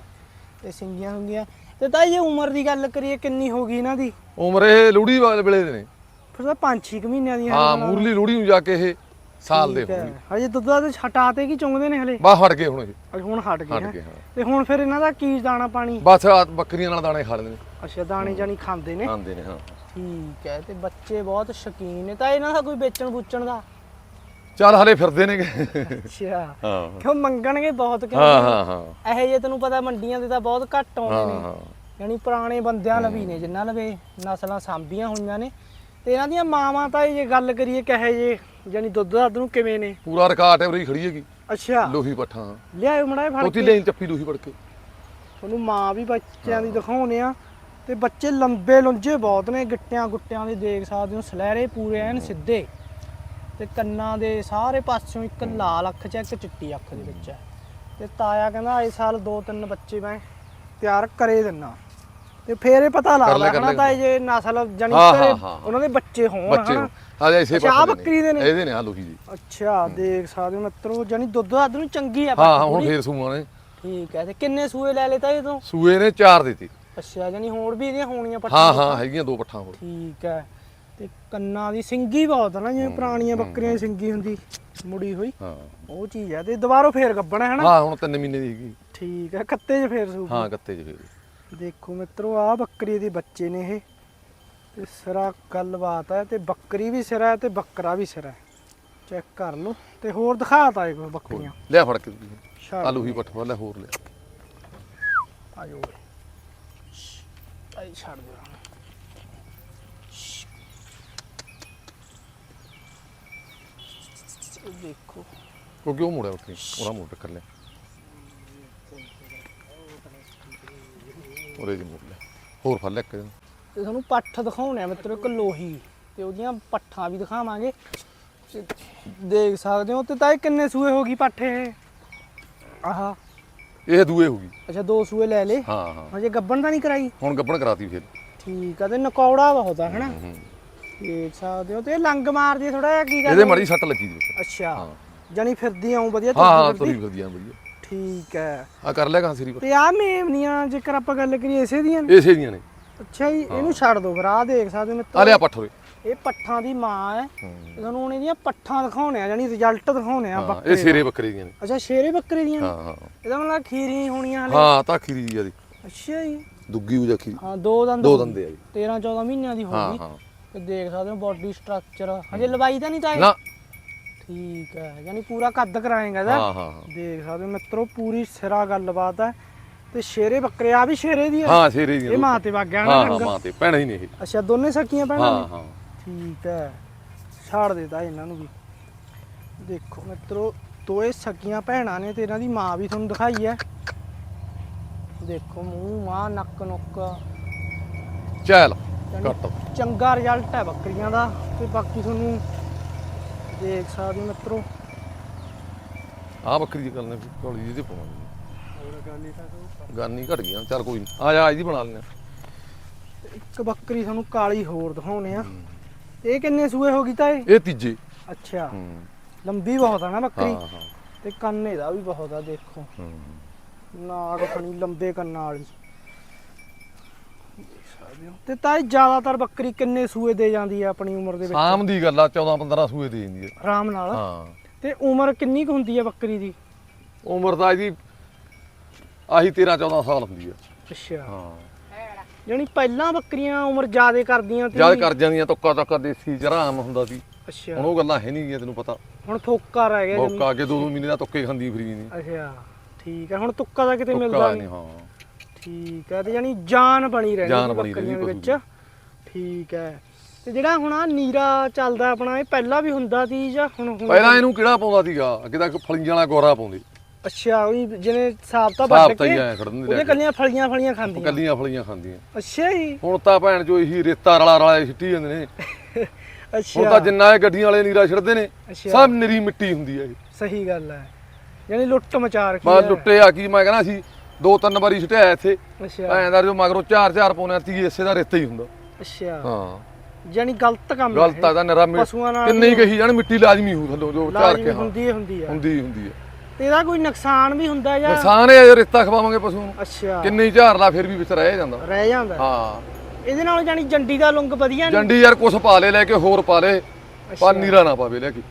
ਤੇ ਸਿੰਗੀਆਂ ਹੁੰਦੀਆਂ ਤੇ ਤਾਂ ਇਹ ਉਮਰ ਦੀ ਗੱਲ ਕਰੀਏ ਕਿੰਨੀ ਹੋ ਗਈ ਇਹਨਾਂ ਦੀ? ਉਮਰ ਇਹ ਲੋਹੜੀ ਵਾਲੇ ਵੇਲੇ ਦੇ ਨੇ। ਫਿਰ ਤਾਂ 5-6 ਮਹੀਨਿਆਂ ਦੀਆਂ ਹਾਂ ਮੂਰਲੀ ਲੋਹੜੀ ਨੂੰ ਜਾ ਕੇ ਇਹ ਸਾਲ ਦੇ। ਹੋਣਗੇ। ਹਜੇ ਦੁੱਧ ਦਾ ਤੇ ਹਟਾ ਤੇ ਕੀ ਚੁੰਗਦੇ ਨੇ ਹਲੇ? ਬਾ ਹਟ ਗਏ ਹੁਣ ਇਹ। ਅਜ ਹੁਣ ਹਟ ਗਏ ਤੇ ਹੁਣ ਫਿਰ ਇਹਨਾਂ ਦਾ ਕੀ ਦਾਣਾ ਪਾਣੀ? ਬਸ ਬੱਕਰੀਆਂ ਨਾਲ ਦਾਣੇ ਖਾ ਲੈਂਦੇ ਨੇ। ਅੱਛਾ ਦਾਣੇ ਜਾਨੀ ਖਾਂਦੇ ਨੇ? ਖਾਂਦੇ ਨੇ ਹਾਂ। ਠੀਕ ਹੈ ਤੇ ਬੱਚੇ ਬਹੁਤ ਸ਼ੌਕੀਨ ਨੇ। ਤਾਂ ਇਹਨਾਂ ਦਾ ਕੋਈ ਵੇਚਣ ਵੂਚਣ ਦਾ? ਚੱਲ ਹਲੇ ਫਿਰਦੇ ਨੇ ਅੱਛਾ। ਹਾਂ। ਕਿਉਂ ਮੰਗਣਗੇ ਬਹੁਤ ਕਿਉਂ? ਹਾਂ ਹਾਂ ਹਾਂ। ਇਹੋ ਜੇ ਤੈਨੂੰ ਪਤਾ ਮੰਡੀਆਂ ਦੇ ਤਾਂ ਬਹੁਤ ਘੱਟ ਆਉਂਦੇ ਨੇ। ਹਾਂ ਯਾਨੀ ਪੁਰਾਣੇ ਬੰਦਿਆਂ ਲਵੀ ਨੇ ਜਿਨ੍ਹਾਂ ਲਵੇ ਨਸਲਾਂ ਸਾਂਭੀਆਂ ਹੋਈਆਂ ਨੇ। ਤੇ ਇਹਨਾਂ ਦੀਆਂ ਮਾਵਾਂ ਤਾਂ ਜੇ ਗੱਲ ਕਰੀਏ ਕਹੇ ਜੇ ਯਾਨੀ ਦੁੱਧ ਦੱਧ ਨੂੰ ਕਿਵੇਂ ਨੇ? ਪੂਰਾ ਰਿਕਾਰਡ ਹੈ ਉਰੀ ਖੜੀ ਹੈਗੀ। ਅੱਛਾ। ਲੋਹੀ ਪੱਠਾ। ਲਿਆਓ ਮੜਾ ਫੜ ਕੇ। ਲੈਣ ਚੱਪੀ ਲੋਹੀ ਫੜ ਕੇ। ਤੁਹਾਨੂੰ ਮਾਂ ਵੀ ਬੱਚਿਆਂ ਦੀ ਦਿਖਾਉਣੇ ਆ। ਤੇ ਬੱਚੇ ਲੰਬੇ ਲੁੰਜੇ ਬਹੁਤ ਨੇ ਗਿੱਟਿਆਂ ਗੁੱਟਿਆਂ ਦੇ ਦੇਖ ਸਕਦੇ ਹੋ ਸਲਹਿਰੇ ਪੂਰੇ ਐਨ ਸਿੱਧੇ। ਤੇ ਕੰਨਾਂ ਦੇ ਸਾਰੇ ਪਾਸਿਓਂ ਇੱਕ ਲਾਲ ਅੱਖ 'ਚ ਇੱਕ ਚਿੱਟੀ ਅੱਖ ਦੇ ਵਿੱਚ ਹੈ। ਤੇ ਤਾਇਆ ਕਹਿੰਦਾ ਇਸ ਸਾਲ ਦੋ ਤਿੰਨ ਬੱਚੇ ਮੈਂ ਤਿਆਰ ਕਰੇ ਦਿੰਨਾ। ਤੇ ਫੇਰ ਇਹ ਪਤਾ ਕਰ ਲੈ, ਲੱਗਦਾ ਕਰ ਹਨਾ ਲੈ। ਤਾਂ ਜੇ ਨਸਲ ਜਾਨੀ ਹਾਂ, ਹਾਂ, ਹਾਂ। ਉਹਨਾਂ ਦੇ ਬੱਚੇ ਹੋਣ ਬੱਚੇ ਹਨਾ। ਆ ਜਾ ਇਸੇ ਅੱਛਾ, ਆਹ ਬੱਕਰੀ ਦੇ ਨੇ? ਇਹਦੇ ਨੇ ਆ ਲੋਹੀ ਦੀ। ਅੱਛਾ ਦੇਖ ਸਕਦੇ ਹੋ ਮਿੱਤਰੋ ਜਾਨੀ ਦੁੱਧ ਦੱਧ ਨੂੰ ਚੰਗੀ ਆ ਹਾਂ ਬੱਕਰੀ ਹਾਂ ਹੁਣ ਪੂਰੀ। ਫੇਰ ਸੂਆਂ ਨੇ। ਠੀਕ ਹੈ ਤੇ ਕਿੰਨੇ ਸੂਏ ਲੈ ਲਏ ਤਾਂ ਇਹ ਤੋਂ? ਸੂਏ ਨੇ ਚਾਰ ਦਿੱਤੇ। ਅੱਛਾ ਜਾਨੀ ਹੋਰ ਵੀ ਇਹਦੀਆਂ ਹੋਣੀਆਂ ਹਾਂ ਪੱਟੀਆਂ ਹਾਂ ਹੈਗੀਆਂ ਦੋ ਪੱਠਾਂ ਹੋਰ। ਠੀਕ ਹੈ। ਤੇ ਕੰਨਾਂ ਦੀ ਸਿੰਗੀ ਬਹੁਤ ਆ ਨਾ ਜਿਵੇਂ ਪੁਰਾਣੀਆਂ ਬੱਕਰੀਆਂ ਦੀ ਸਿੰਗੀ ਹੁੰਦੀ ਮੁੜੀ ਹੋਈ। ਹਾਂ। ਉਹ ਚੀਜ਼ ਹੈ ਤੇ ਦੁਬਾਰਾ ਫੇਰ ਗੱਬਣਾ ਹੈ ਨਾ? ਹਾਂ ਹੁਣ 3 ਮਹੀਨੇ ਦੀ ਹੈਗੀ। ਠੀਕ ਹੈ ਕੱਤੇ 'ਚ ਫੇਰ ਸੂ ਹਾਂ ਗੱਤੇ ਚ ਫੇਰ। ਦੇਖੋ ਮਿੱਤਰੋ ਆ ਬੱਕਰੀ ਦੇ ਬੱਚੇ ਨੇ ਇਹ। ਤੇ ਸਿਰਾ ਗੱਲਬਾਤ ਹੈ ਤੇ ਬੱਕਰੀ ਵੀ ਸਿਰਾ ਹੈ ਤੇ ਬੱਕਰਾ ਵੀ ਸਿਰਾ। ਹੈ ਚੈੱਕ ਕਰ ਲਓ ਤੇ ਹੋਰ ਦਿਖਾ ਤਾ ਇਹ ਬੱਕਰੀਆਂ। ਲਿਆ ਫੜ ਕੇ। ਛੱਡ ਆ ਲੋਹੀ ਪੱਠਾ ਲੈ ਹੋਰ ਲਿਆ। ਆਜੋ ਆਈ ਛੱਡ ਦਿਓ ਇਹ ਦੇਖੋ। ਕਿਉਂਕਿ ਉਹ ਮੁੜਿਆ ਉੱਥੇ? ਉਹਦਾ ਮੋੜ ਟੱਕਰ ਲਿਆ। ਉਹਦੇ ਜੀ ਮੁੜ ਲਿਆ। ਹੋਰ ਫੜ ਲਿਆ ਇੱਕ ਦਿਨ ਤੇ ਤੁਹਾਨੂੰ ਪੱਠ ਦਿਖਾਉਣੇ ਆ ਮਿੱਤਰੋ ਇੱਕ ਲੋਹੀ। ਤੇ ਉਹਦੀਆਂ ਪੱਠਾਂ ਵੀ ਦਿਖਾਵਾਂਗੇ। ਤੇ ਦੇਖ ਸਕਦੇ ਹੋ ਤੇ ਤਾਂ ਇਹ ਕਿੰਨੇ ਸੂਏ ਹੋ ਗਈ ਪੱਠ ਆਹਾ। ਇਹ ਦੂਏ ਹੋ ਗਈ। ਅੱਛਾ ਦੋ ਸੂਏ ਲੈ ਲੇ ਹਾਂ ਹਾਂ। ਹਜੇ ਗੱਬਣ ਤਾਂ ਨਹੀਂ ਕਰਾਈ? ਹੁਣ ਗੱਬਣ ਕਰਾਤੀ ਫਿਰ। ਠੀਕ ਆ ਤੇ ਨਕੌੜਾ ਬਹੁਤ ਆ ਹਨਾ। ਦੇਖ ਸਕਦੇ ਹੋ ਤੇ ਇਹ ਲੰਗ ਮਾਰਦੀ ਥੋੜਾ ਜਿਹਾ ਕੀ ਗੱਲ ਇਹਦੇ ਮੜੀ ਸੱਟ ਲੱਗੀ ਜੀ। ਅੱਛਾ ਹਾਂ। ਜਾਨੀ ਫਿਰਦੀ ਆਉਂ ਵਧੀਆ ਹਾਂ ਹਾਂ ਤੁਰੀ। ਵਧੀਆ ਵਧੀਆ। ਠੀਕ ਹੈ ਆ ਕਰ ਲਿਆ ਕਾਂ ਸਿਰੀ ਤੇ ਆ ਮੇਵਨੀਆਂ ਜੇਕਰ ਆਪਾਂ ਗੱਲ ਕਰੀਏ ਇਸੇ ਦੀਆਂ ਨੇ? ਇਸੇ ਦੀਆਂ ਨੇ। ਅੱਛਾ ਜੀ ਇਹਨੂੰ ਛੱਡ ਦੋ ਫਿਰ ਆ ਦੇਖ ਸਕਦੇ ਹੋ ਆ ਲਿਆ ਪੱਠ ਉਰੇ। ਇਹ ਪੱਠਾਂ ਦੀ ਮਾਂ ਹੈ। ਤੁਹਾਨੂੰ ਹੁਣ ਇਹਦੀਆਂ ਪੱਠਾਂ ਦਿਖਾਉਣੇ ਆ ਜਾਨੀ ਰਿਜ਼ਲਟ ਦਿਖਾਉਣੇ ਆ ਬੱਕਰੇ ਇਹ ਸਿਰੇ ਬੱਕਰੇ ਦੀਆਂ ਨੇ। ਦਾ। ਅੱਛਾ ਸ਼ੇਰੇ ਬੱਕਰੇ ਦੀਆਂ ਨੇ? ਹਾਂ ਹਾਂ। ਇਹਦਾ ਮਤਲਬ ਖੀਰੀ ਹੋਣੀਆਂ ਹਲੇ। ਹਾਂ ਤਾਂ ਖੀਰੀ ਜੀ। ਇਹਦੀ ਅੱਛਾ ਜੀ। ਦੁੱਗੀ ਹੋ ਜਾ ਖੀਰੀ? ਹਾਂ ਦੋ ਦੰਦ ਦੋ ਦੰਦੇ ਆ ਜੀ। 13 14 ਮਹੀਨਿਆਂ ਦੀ ਹੋ ਹਾਂ ਹਾਂ। ਤੇ ਦੇਖ ਸਕਦੇ ਹੋ ਬਾਡੀ ਸਟਰਕਚਰ ਹਜੇ ਲਵਾਈ ਤਾਂ ਨਹੀਂ ਤਾਂ? ਨਾ। ਠੀਕ ਹੈ ਯਾਨੀ ਪੂਰਾ ਕੱਦ ਕਰਾਏਗਾ ਇਹਦਾ। ਹਾਂ ਹਾਂ। ਦੇਖ ਸਕਦੇ ਹੋ ਮਿੱਤਰੋ ਪੂਰੀ ਸਿਰਾ ਗੱਲਬਾਤ ਹੈ। ਤੇ ਸ਼ੇਰੇ ਬੱਕਰੇ ਆ ਵੀ ਸ਼ੇਰੇ ਦੀ ਹੈ? ਸਿਰੇ ਦੀਆਂ ਇਹ ਦੋ। ਮਾਂ ਤੇ ਵਗ ਗਿਆ ਨਾ ਹਾਂ ਮਾਂ ਤੇ। ਭੈਣਾਂ ਹੀ ਨੇ ਇਹ। ਅੱਛਾ ਦੋਨੇ ਸਕੀਆਂ ਭੈਣਾਂ ਹਾਂ ਹਾਂ। ਠੀਕ ਹੈ। ਛਾੜ ਦੇਤਾ ਇਹਨਾਂ ਨੂੰ ਵੀ। ਦੇਖੋ ਮਿੱਤਰੋ ਦੋਏ ਸਕੀਆਂ ਭੈਣਾਂ ਨੇ ਤੇ ਇਹਨਾਂ ਦੀ ਮਾਂ ਵੀ ਤੁਹਾਨੂੰ ਦਿਖਾਈ ਹੈ। ਦੇਖੋ ਮੂੰਹ ਮਾਂ ਨੱਕ ਨੁੱਕ। ਚੱਲ ਕੱਟ। ਚੰਗਾ ਰਿਜ਼ਲਟ ਹੈ ਬੱਕਰੀਆਂ ਦਾ। ਤੇ ਬਾਕੀ ਤੁਹਾਨੂੰ ਦੇਖ ਸਕਦੇ ਮਿੱਤਰੋ। ਆ ਬੱਕਰੀ ਦੀ ਗੱਲ ਨੇ ਕੋਲੀ ਜਿਹਦੇ ਪਾਉਣੀ। ਗਾਨੀ ਘਟ ਗਿਆ ਚੱਲ ਕੋਈ ਨਹੀਂ ਆ ਜਾ ਇਹਦੀ ਬਣਾ ਲੈਣੇ ਇੱਕ ਬੱਕਰੀ ਤੁਹਾਨੂੰ ਕਾਲੀ ਹੋਰ ਦਿਖਾਉਣੇ ਆ। ਇਹ ਕਿੰਨੇ ਸੂਏ ਹੋ ਗਈ ਤਾਂ ਇਹ? ਇਹ ਤੀਜੇ। ਅੱਛਾ। ਹੂੰ। ਲੰਬੀ ਬਹੁਤ ਆ ਨਾ ਹਾਂ ਬੱਕਰੀ। ਹਾਂ ਤੇ ਕੰਨ ਇਹਦਾ ਵੀ ਬਹੁਤ ਆ ਦੇਖੋ। ਹੂੰ। ਨਾਗ ਖਣੀ ਲੰਬੇ ਕੰਨਾਂ ਵਾਲੀ। ਦੇਖ ਸਕਦੇ ਹੋ। ਤੇ ਤਾਂ ਜ਼ਿਆਦਾਤਰ ਬੱਕਰੀ ਕਿੰਨੇ ਸੂਏ ਦੇ ਜਾਂਦੀ ਹੈ ਆਪਣੀ ਉਮਰ ਦੇ ਵਿੱਚ? ਸ਼ਾਮ ਦੀ ਗੱਲ ਆ 14 15 ਸੂਏ ਦੇ ਜਾਂਦੀ ਹੈ ਆਰਾਮ ਨਾਲ? ਹਾਂ। ਤੇ ਉਮਰ ਕਿੰਨੀ ਕੁ ਹੁੰਦੀ ਹੈ ਬੱਕਰੀ ਦੀ? ਉਮਰ ਤਾਂ ਇਹਦੀ ਆਹੀ 13 14 ਸਾਲ ਹੁੰਦੀ ਹੈ ਅੱਛਾ। ਹਾਂ। ਯਾਨੀ ਪਹਿਲਾਂ ਬੱਕਰੀਆਂ ਉਮਰ ਜ਼ਿਆਦੇ ਕਰਦੀਆਂ ਤੇ ਜਦ ਕਰ ਜਾਂਦੀਆਂ ਤੁੱਕਾ ਤੱਕਾ ਦੇਸੀ ਜਰਾਮ ਹੁੰਦਾ ਸੀ। ਅੱਛਾ। ਹੁਣ ਉਹ ਗੱਲਾਂ ਹੈ ਨਹੀਂ ਗੀਆਂ ਤੈਨੂੰ ਪਤਾ। ਹੁਣ ਥੋਕਾ ਰਹਿ ਗਿਆ। ਮੌਕਾ ਅੱਗੇ ਦੋ ਦੋ ਮਹੀਨੇ ਦਾ ਤੁੱਕੇ ਖਾਂਦੀ ਫਰੀ ਨਹੀਂ ਅੱਛਾ ਠੀਕ ਹੈ ਹੁਣ ਤੁੱਕਾ ਦਾ ਕਿਤੇ ਮਿਲਦਾ ਤੁੱਕਾ ਨਹੀਂ ਨਹੀਂ। ਹਾਂ। ਠੀਕ ਹੈ ਤੇ ਯਾਨੀ ਜਾਨ ਬਣੀ ਰਹਿੰਦੀ ਜਾਨ ਸੀ ਬਣੀ ਬੱਕਰੀਆਂ ਦੇ ਵਿੱਚ। ਠੀਕ ਹੈ ਤੇ ਜਿਹੜਾ ਹੁਣ ਆ ਨੀਰਾ ਚੱਲਦਾ ਆਪਣਾ ਇਹ ਪਹਿਲਾਂ ਵੀ ਹੁੰਦਾ ਸੀ ਜਾਂ ਹੁਣ ਪਹਿਲਾਂ ਇਹਨੂੰ ਕਿਹੜਾ ਪਾਉਂਦਾ ਸੀਗਾ? ਅੱਗੇ ਤਾਂ ਫਲੀਆਂ ਵਾਲਾ ਗੋਰਾ ਪਾਉਂਦੇ। ਅੱਛਾ ਉਹ ਜਿਵੇਂ ਵੱਢ ਤਾਂ ਹੀ ਕੇ ਉਹਦੇ ਕੱਲੀਆਂ ਫਲੀਆਂ ਫਲੀਆਂ ਖਾਂਦੀਆਂ। ਕੱਲੀਆਂ ਫਲੀਆਂ ਖਾਂਦੀਆਂ। ਅੱਛਾ ਜੀ। ਹੁਣ ਤਾਂ ਭੈਣ ਜੋ ਇਹੀ ਰੇਤਾ ਰਲਾ ਰਲਾ ਛਿੱਟੀ ਜਾਂਦੇ ਨੇ। ਹੁਣ ਅੱਛਾ ਤਾਂ ਜਿੰਨਾ ਇਹ ਗੱਡੀਆਂ ਵਾਲੇ ਨੀਰਾ ਛਿੜਦੇ ਨੇ ਅੱਛਾ। ਸਭ ਨਿਰੀ ਮਿੱਟੀ ਹੁੰਦੀ ਹੈ ਇਹ। ਸਹੀ ਗੱਲ ਹੈ ਯਾਨੀ ਲੁੱਟ ਮਚਾ ਰੱਖੀ ਬਸ ਹੈ ਲੁੱਟੇ ਆ ਕੀ ਮੈਂ ਕਹਿੰਦਾ ਸੀ ਦੋ ਤਿੰਨ ਵਾਰੀ ਛਟਿਆਇਆ ਇੱਥੇ। ਅੱਛਾ। ਐਂ ਦਾ ਜੋ ਮਗਰੋਂ ਚਾਰ ਚਾਰ ਪਾਉਣਾ ਤੀ ਇਸੇ ਦਾ ਰੇਤਾ ਹੀ ਹੁੰਦਾ। ਅੱਛਾ। ਹਾਂ। ਯਾਨੀ ਗਲਤ ਕੰਮ ਹੈ ਗਲਤ ਆ ਦਾ ਨਰਾ ਪਸ਼ੂਆਂ ਨਾਲ ਕਿੰਨੇ ਕਹੀ ਜਾਣ ਮਿੱਟੀ ਲਾਜ਼ਮੀ ਹੋ ਥੱਲੋਂ ਜੋ। ਚਾਰ ਲਾਜ਼ਮੀ ਕੇ ਹਾਂ ਹੁੰਦੀ ਹੀ ਹੁੰਦੀ ਆ ਹੁੰਦੀ ਹੁੰਦੀ ਹੈ। ਤੇ ਇਹਦਾ ਕੋਈ ਨੁਕਸਾਨ ਵੀ ਹੁੰਦਾ ਜਾਂ ਨੁਕਸਾਨ ਇਹ ਆ ਜੇ ਰੇਤਾ ਖਵਾਵਾਂਗੇ ਪਸ਼ੂ ਨੂੰ। ਅੱਛਾ। ਕਿੰਨੇ ਹੀ ਝਾੜ ਲਾ ਫਿਰ ਵੀ ਵਿੱਚ ਰਹਿ ਜਾਂਦਾ। ਰਹਿ ਜਾਂਦਾ। ਹਾਂ। ਇਹਦੇ ਨਾਲ ਜਾਨੀ ਜੰਡੀ ਦਾ ਲੁੰਗ ਵਧੀਆ ਨਹੀਂ? ਜੰਡੀ ਯਾਰ ਕੁਛ ਪਾ ਲੈ ਲੈ ਕੇ ਹੋਰ ਪਾ ਲੈ। ਪਰ ਨੀਰਾ ਨਾ ਪਾਵੇ ਲੈ ਕੇ।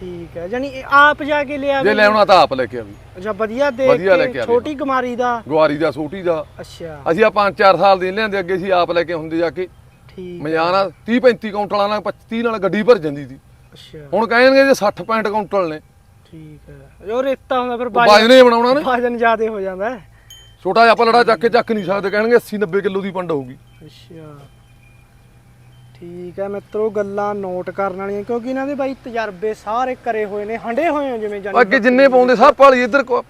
ਠੀਕ ਹੈ। ਜਾਨੀ ਆਪ ਜਾ ਕੇ ਲਿਆ ਜੇ ਲੈਣਾ ਤਾਂ ਆਪ ਲੈ ਕੇ ਆਵੀ। ਅੱਛਾ ਵਧੀਆ ਦੇਖ ਵਧੀਆ ਲੈ ਕੇ ਕੇ ਆਵੇ। ਛੋਟੀ ਕੁਮਾਰੀ ਦਾ। ਗੁਆਰੀ ਦਾ ਛੋਟੀ ਦਾ। ਅੱਛਾ। ਅਸੀਂ ਆ 5-4 ਸਾਲ ਦੇ ਲਿਆਂਦੇ ਅੱਗੇ ਸੀ ਆਪ ਲੈ ਕੇ ਹੁੰਦੇ ਜਾ ਕੇ। ਠੀਕ ਮਜਾਣਾ 30-35 ਕਾਉਂਟਲਾਂ ਨਾਲ 25 ਨਾਲ ਗੱਡੀ ਭਰ ਜਾਂਦੀ ਸੀ। ਅੱਛਾ। ਹੁਣ ਕਹਿਣਗੇ ਜੇ 60 65 ਕਾਉਂਟਲ ਨੇ। ਠੀਕ ਹੈ ਉਹ ਰੇਤਾ ਹੁੰਦਾ ਫਿਰ ਬਾਜ ਨੇ ਬਣਾਉਣਾ ਨੇ? ਵਜਨ ਜ਼ਿਆਦੇ ਹੋ ਜਾਂਦਾ ਹੈ। ਛੋਟਾ ਜਿਹਾ ਪਲੜਾ ਚੱਕ ਕੇ ਚੱਕ ਨਹੀਂ ਸਕਦੇ ਕਹਿਣਗੇ 80-90 ਕਿਲੋ ਦੀ ਪੰਡ ਹੋਊਗੀ। ਅੱਛਾ। ਠੀਕ ਹੈ ਮਿੱਤਰੋ ਗੱਲਾਂ ਨੋਟ ਕਰਨ ਵਾਲੀਆਂ ਕਿਉਂਕਿ ਇਹਨਾਂ ਦੇ ਬਾਈ ਤਜਰਬੇ ਸਾਰੇ ਕਰੇ ਹੋਏ ਨੇ ਹੰਡੇ ਹੋਏ ਹੋ ਜਿਵੇਂ ਜਾਨੀ ਅੱਗੇ ਜਿੰਨੇ ਪਾਉਂਦੇ ਸਭ ਪਾਲੀ ਇੱਧਰ ਕੋ-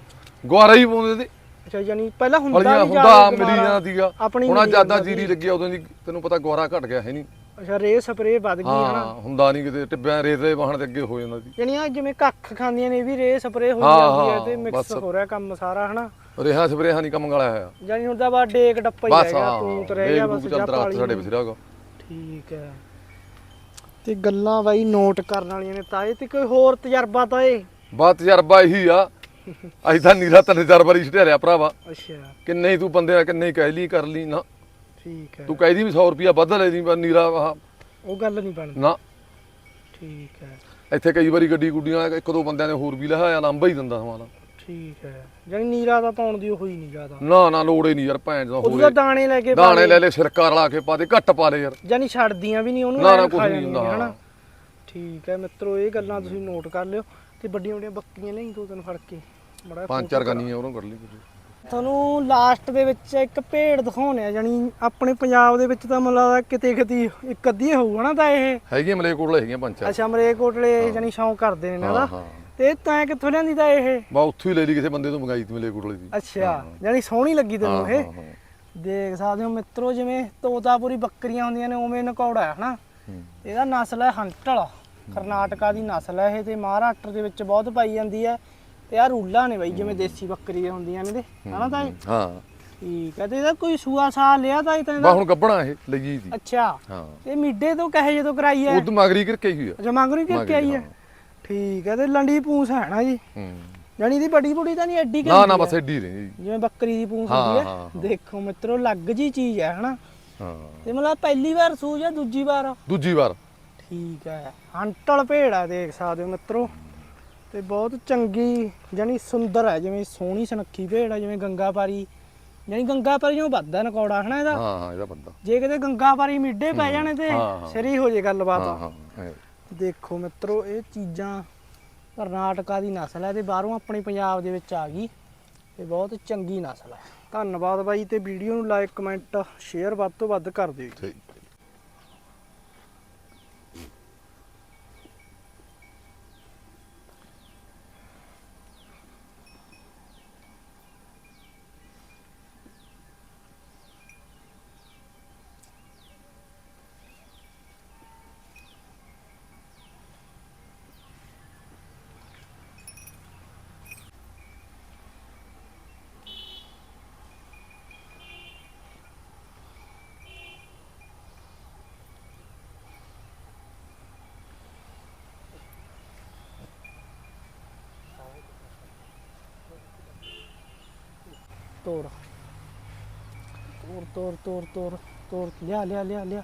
ਗੁਆਰਾ ਹੀ ਪਾਉਂਦੇ ਤੇ। ਅੱਛਾ ਜਾਨੀ ਪਹਿਲਾਂ ਹੁੰਦਾ ਫਲੀਆਂ ਵੀ ਹੁੰਦਾ ਮਿਲੀ। ਜਾਂਦੀਗਾ ਆਪਣੀ ਹੁਣ ਮਿਲੀ ਜ਼ਿਆਦਾ ਜਾਂਦਾ ਜੀਰੀ ਲੱਗੀ ਆ ਉਦੋਂ ਦੀ ਤੈਨੂੰ ਪਤਾ ਗੁਆਰਾ ਘਟ ਗਿਆ ਹੈ ਨਹੀਂ। ਅੱਛਾ ਰੇ ਸਪਰੇ ਵੱਧ ਗਈ ਹਾਂ ਹੁੰਦਾ ਨਹੀਂ ਕਿਤੇ ਟਿੱਬਿਆਂ ਰੇਤ ਦੇ ਵਾਹਣ ਦੇ ਅੱਗੇ ਹੋ ਜਾਂਦਾ ਸੀ। ਜਾਨੀ ਆ ਜਿਵੇਂ ਕੱਖ ਖਾਂਦੀਆਂ ਨੇ ਇਹ ਵੀ ਰੇ ਸਪਰੇ ਹੋ ਹਾਂ, ਜਾਂਦੀ ਹੈ ਹਾਂ, ਤੇ ਮਿਕਸ ਬਸ। ਹੋ ਰਿਹਾ ਕੰਮ ਸਾਰਾ ਹਨਾ? ਰੇਹਾਂ ਸਪਰੇਹਾਂ ਨਹੀਂ ਕੰਮ ਗਾਲਿਆ ਹੋਇਆ। ਜਾਨੀ ਹੁਣ ਤਾਂ ਬਾ ਡੇਕ ਡੱਪਾ ਹੀ ਬਸ ਰਹਿ ਗਿਆ ਹਾਂ ਤੂੰ ਰਹਿ ਗਿਆ ਬਸ ਜਾ ਪਾਲੀ ਸਾਡੇ। ਬਸਰਾ ਹੈਗਾ। ਠੀਕ ਹੈ। ਤੇ ਗੱਲਾਂ ਬਾਈ ਨੋਟ ਕਰਨ ਵਾਲੀਆਂ ਨੇ ਤਾਂ ਇਹ ਤੇ ਕੋਈ ਹੋਰ ਤਜਰਬਾ ਤਾਂ ਇਹ ਬਾਤ ਤਜਰਬਾ ਇਹੀ ਆ ਅਸੀਂ ਤਾਂ ਨੀਰਾ ਤਿੰਨ ਚਾਰ ਵਾਰੀ ਛਟਿਆ ਭਰਾਵਾ। ਅੱਛਾ। ਕਿੰਨੇ ਹੀ ਤੂੰ ਬੰਦੇ ਆ ਕਿੰਨੇ ਹੀ ਕਹਿ ਲਈ ਕਰ ਲਈ ਨਾ। ਠੀਕ ਹੈ। ਤੂੰ ਕਹਿਦੀ ਵੀ 100 ਰੁਪਿਆ ਵੱਧ ਲੈ ਦੀ ਪਰ ਨੀਰਾ ਆਹ। ਉਹ ਗੱਲ ਨਹੀਂ ਬਣਦੀ। ਨਾ। ਠੀਕ ਹੈ। ਇੱਥੇ ਕਈ ਵਾਰੀ ਗੱਡੀ ਗੁੱਡੀਆਂ ਇੱਕ ਦੋ ਬੰਦਿਆਂ ਨੇ ਹੋਰ ਵੀ ਲਹਾਇਆ ਲੰਬਾ ਹੀ ਦਿੰਦਾ ਹਮਾਰਾ ਠੀਕ ਹੈ। ਜਾਨੀ ਨੀਰਾ ਦਾ ਪਾਉਣ ਦੀ ਹੋਈ ਨਹੀਂ ਜ਼ਿਆਦਾ। ਨਾ ਨਾ ਲੋੜ ਹੀ ਨਹੀਂ ਯਾਰ ਭੈਣ ਦਾ ਉਹਦਾ ਦਾਣੇ ਲੈ ਕੇ ਦਾਣੇ ਲੈ ਲੈ ਸਿਰਕਾ ਰਲਾ ਕੇ ਪਾ ਦੇ ਘੱਟ ਪਾ ਲੈ ਯਾਰ। ਜਾਨੀ ਛੱਡਦੀਆਂ ਵੀ ਨਹੀਂ ਉਹਨੂੰ ਨਾ, ਨਾ, ਐਨ ਕੁਛ ਖਾ ਨਹੀਂ ਜਾਂਦੀਆਂ ਹੁੰਦਾ, ਹਨਾ। ਹਾਂ। ਠੀਕ ਹੈ ਮਿੱਤਰੋ ਇਹ ਗੱਲਾਂ ਤੁਸੀਂ ਨੋਟ ਕਰ ਲਿਓ। ਤੇ ਵੱਡੀਆਂ ਵੱਡੀਆਂ ਬੱਕਰੀਆਂ ਲਈ ਦੋ ਤਿੰਨ ਫੜ ਕੇ। ਮੜਾ ਪੰਜ ਚਾਰ ਗਾਨੀਆਂ ਉਹਨੂੰ ਕਰ ਲਈ ਤੁਸੀਂ। ਤੁਹਾਨੂੰ ਲਾਸਟ ਦੇ ਵਿੱਚ ਇੱਕ ਭੇਡ ਦਿਖਾਉਣੇ ਆ ਜਾਨੀ ਆਪਣੇ ਪੰਜਾਬ ਦੇ ਵਿੱਚ ਤਾਂ ਮੈਨੂੰ ਲੱਗਦਾ ਕਿਤੇ ਕਿਤੇ ਇੱਕ ਅੱਧੀ ਹੋਊ ਹਨਾ ਤਾਂ ਇਹ। ਹੈਗੀਆਂ ਮਲੇ ਕੋਲ ਹੈਗੀਆਂ ਚਾਰ। ਅੱਛਾ ਮਰੇਕੋਟਲੇ ਜਾਨੀ ਸ਼ੌਂਕ ਕਰਦੇ ਨੇ ਇਹਨਾਂ ਦਾ। ਤੇ ਤਾਂ ਕਿੱਥੋਂ ਲਿਆਂਦੀ ਤਾਂ ਇਹ? ਬਾ ਉੱਥੋਂ ਹੀ ਲੈ ਲਈ ਕਿਸੇ ਬੰਦੇ ਤੋਂ ਮੰਗਾਈ ਤੀ ਮਲੇ ਕੋਲ ਦੀ। ਅੱਛਾ ਜਾਨੀ ਸੋਹਣੀ ਲੱਗੀ ਤੈਨੂੰ ਇਹ। ਦੇਖ ਸਕਦੇ ਹੋ ਮਿੱਤਰੋ ਜਿਵੇਂ ਤੋਤਾਪੁਰੀ ਬੱਕਰੀਆਂ ਹੁੰਦੀਆਂ ਨੇ ਉਵੇਂ ਨਕੌੜਾ ਹੈ ਹਨਾ। ਇਹਦਾ ਨਸਲ ਹੈ ਹੰਟਲ। ਕਰਨਾਟਕਾ ਦੀ ਨਸਲ ਹੈ ਇਹ ਤੇ ਮਹਾਰਾਸ਼ਟਰ ਦੇ ਵਿੱਚ ਬਹੁਤ ਪਾਈ ਜਾਂਦੀ ਹੈ। ਤੇ ਆ ਰੂਲਾ ਨੇ ਬਾਈ ਜਿਵੇਂ ਦੇਸੀ ਬੱਕਰੀਆਂ ਹੁੰਦੀਆਂ ਨੇ ਤੇ ਹਨਾ ਤਾਂ? ਹਾਂ ਠੀਕ ਹੈ ਤੇ ਇਹਦਾ ਕੋਈ ਸੂਆ ਸਾਹ ਲਿਆ ਤਾਂ ਇਹ ਤਾਂ ਬਾ ਇਹਦਾ ਹੁਣ ਗੱਬਣਾ ਇਹ ਲਈ ਦੀ ਅੱਛਾ। ਹਾਂ। ਤੇ ਮਿੱਡੇ ਤੋਂ ਕਹੇ ਜਦੋਂ ਕਰਾਈ ਹੈ? ਉਦੋਂ ਮਗਰੀ ਕਰਕੇ ਹੀ ਹੋਇਆ ਅੱਛਾ ਮੰਗਰੀ ਕਰਕੇ ਆਈ ਹੈ? ਠੀਕ ਹੈ ਤੇ ਲੰਡੀ ਪੂੰਛ ਹੈ ਨਾ ਜੀ? ਹੂੰ। ਜਾਨੀ ਦੀ ਬੜੀ ਬੁੜੀ ਤਾਂ ਨਹੀਂ ਐਡੀ ਕਿ ਨਾ ਨਾ ਬਸ ਐਡੀ ਰਹੀ ਜਿਵੇਂ ਬੱਕਰੀ ਦੀ ਪੂੰਛ ਹਾਂ, ਹੁੰਦੀ ਹਾਂ, ਹੈ ਹਾਂ। ਦੇਖੋ ਮਿੱਤਰੋ ਲੱਗ ਜੀ ਚੀਜ਼ ਹੈ ਹਨਾ? ਹਾਂ। ਤੇ ਮਤਲਬ ਪਹਿਲੀ ਵਾਰ ਸੂਝ ਜਾਂ ਦੂਜੀ ਵਾਰ? ਦੂਜੀ ਵਾਰ। ਠੀਕ ਹੈ। ਹੰਟਲ ਭੇੜ ਆ ਦੇਖ ਸਕਦੇ ਹੋ ਮਿੱਤਰੋ। ਤੇ ਬਹੁਤ ਚੰਗੀ ਜਾਨੀ ਸੁੰਦਰ ਹੈ ਜਿਵੇਂ ਸੋਹਣੀ ਸੁਨੱਖੀ ਭੇੜ ਆ ਜਿਵੇਂ ਗੰਗਾਪਾਰੀ ਜਾਨੀ ਗੰਗਾਪਾਰੀ ਨੂੰ ਵੱਧਦਾ ਨਕੌੜਾ ਹਨਾ ਇਹਦਾ ਹਾਂ ਹਾਂ ਇਹਦਾ ਬੰਦਾ ਜੇ ਕਿਤੇ ਗੰਗਾਪਾਰੀ ਮਿੱਡੇ ਪੈ ਜਾਣੇ ਤੇ ਹਾਂ, ਹਾਂ। ਸਰੀ ਹੋ ਜੇ ਗੱਲਬਾਤ ਹਾਂ ਹਾਂ। ਦੇਖੋ ਮਿੱਤਰੋ ਇਹ ਚੀਜ਼ਾਂ ਕਰਨਾਟਕਾ ਦੀ ਨਸਲ ਹੈ ਤੇ ਬਾਹਰੋਂ ਆਪਣੇ ਪੰਜਾਬ ਦੇ ਵਿੱਚ ਆ ਗਈ ਤੇ ਬਹੁਤ ਚੰਗੀ ਨਸਲ ਹੈ ਧੰਨਵਾਦ ਬਾਈ ਤੇ ਵੀਡੀਓ ਨੂੰ ਲਾਈਕ ਕਮੈਂਟ ਸ਼ੇਅਰ ਵੱਧ ਤੋਂ ਵੱਧ ਕਰ ਦਿਓ ਜੀ। ਠੀਕ ਤੋੜ ਤੋੜ ਤੋੜ ਤੋੜ ਤੋੜ। ਤੋੜ ਲਿਆ ਲਿਆ ਲਿਆ।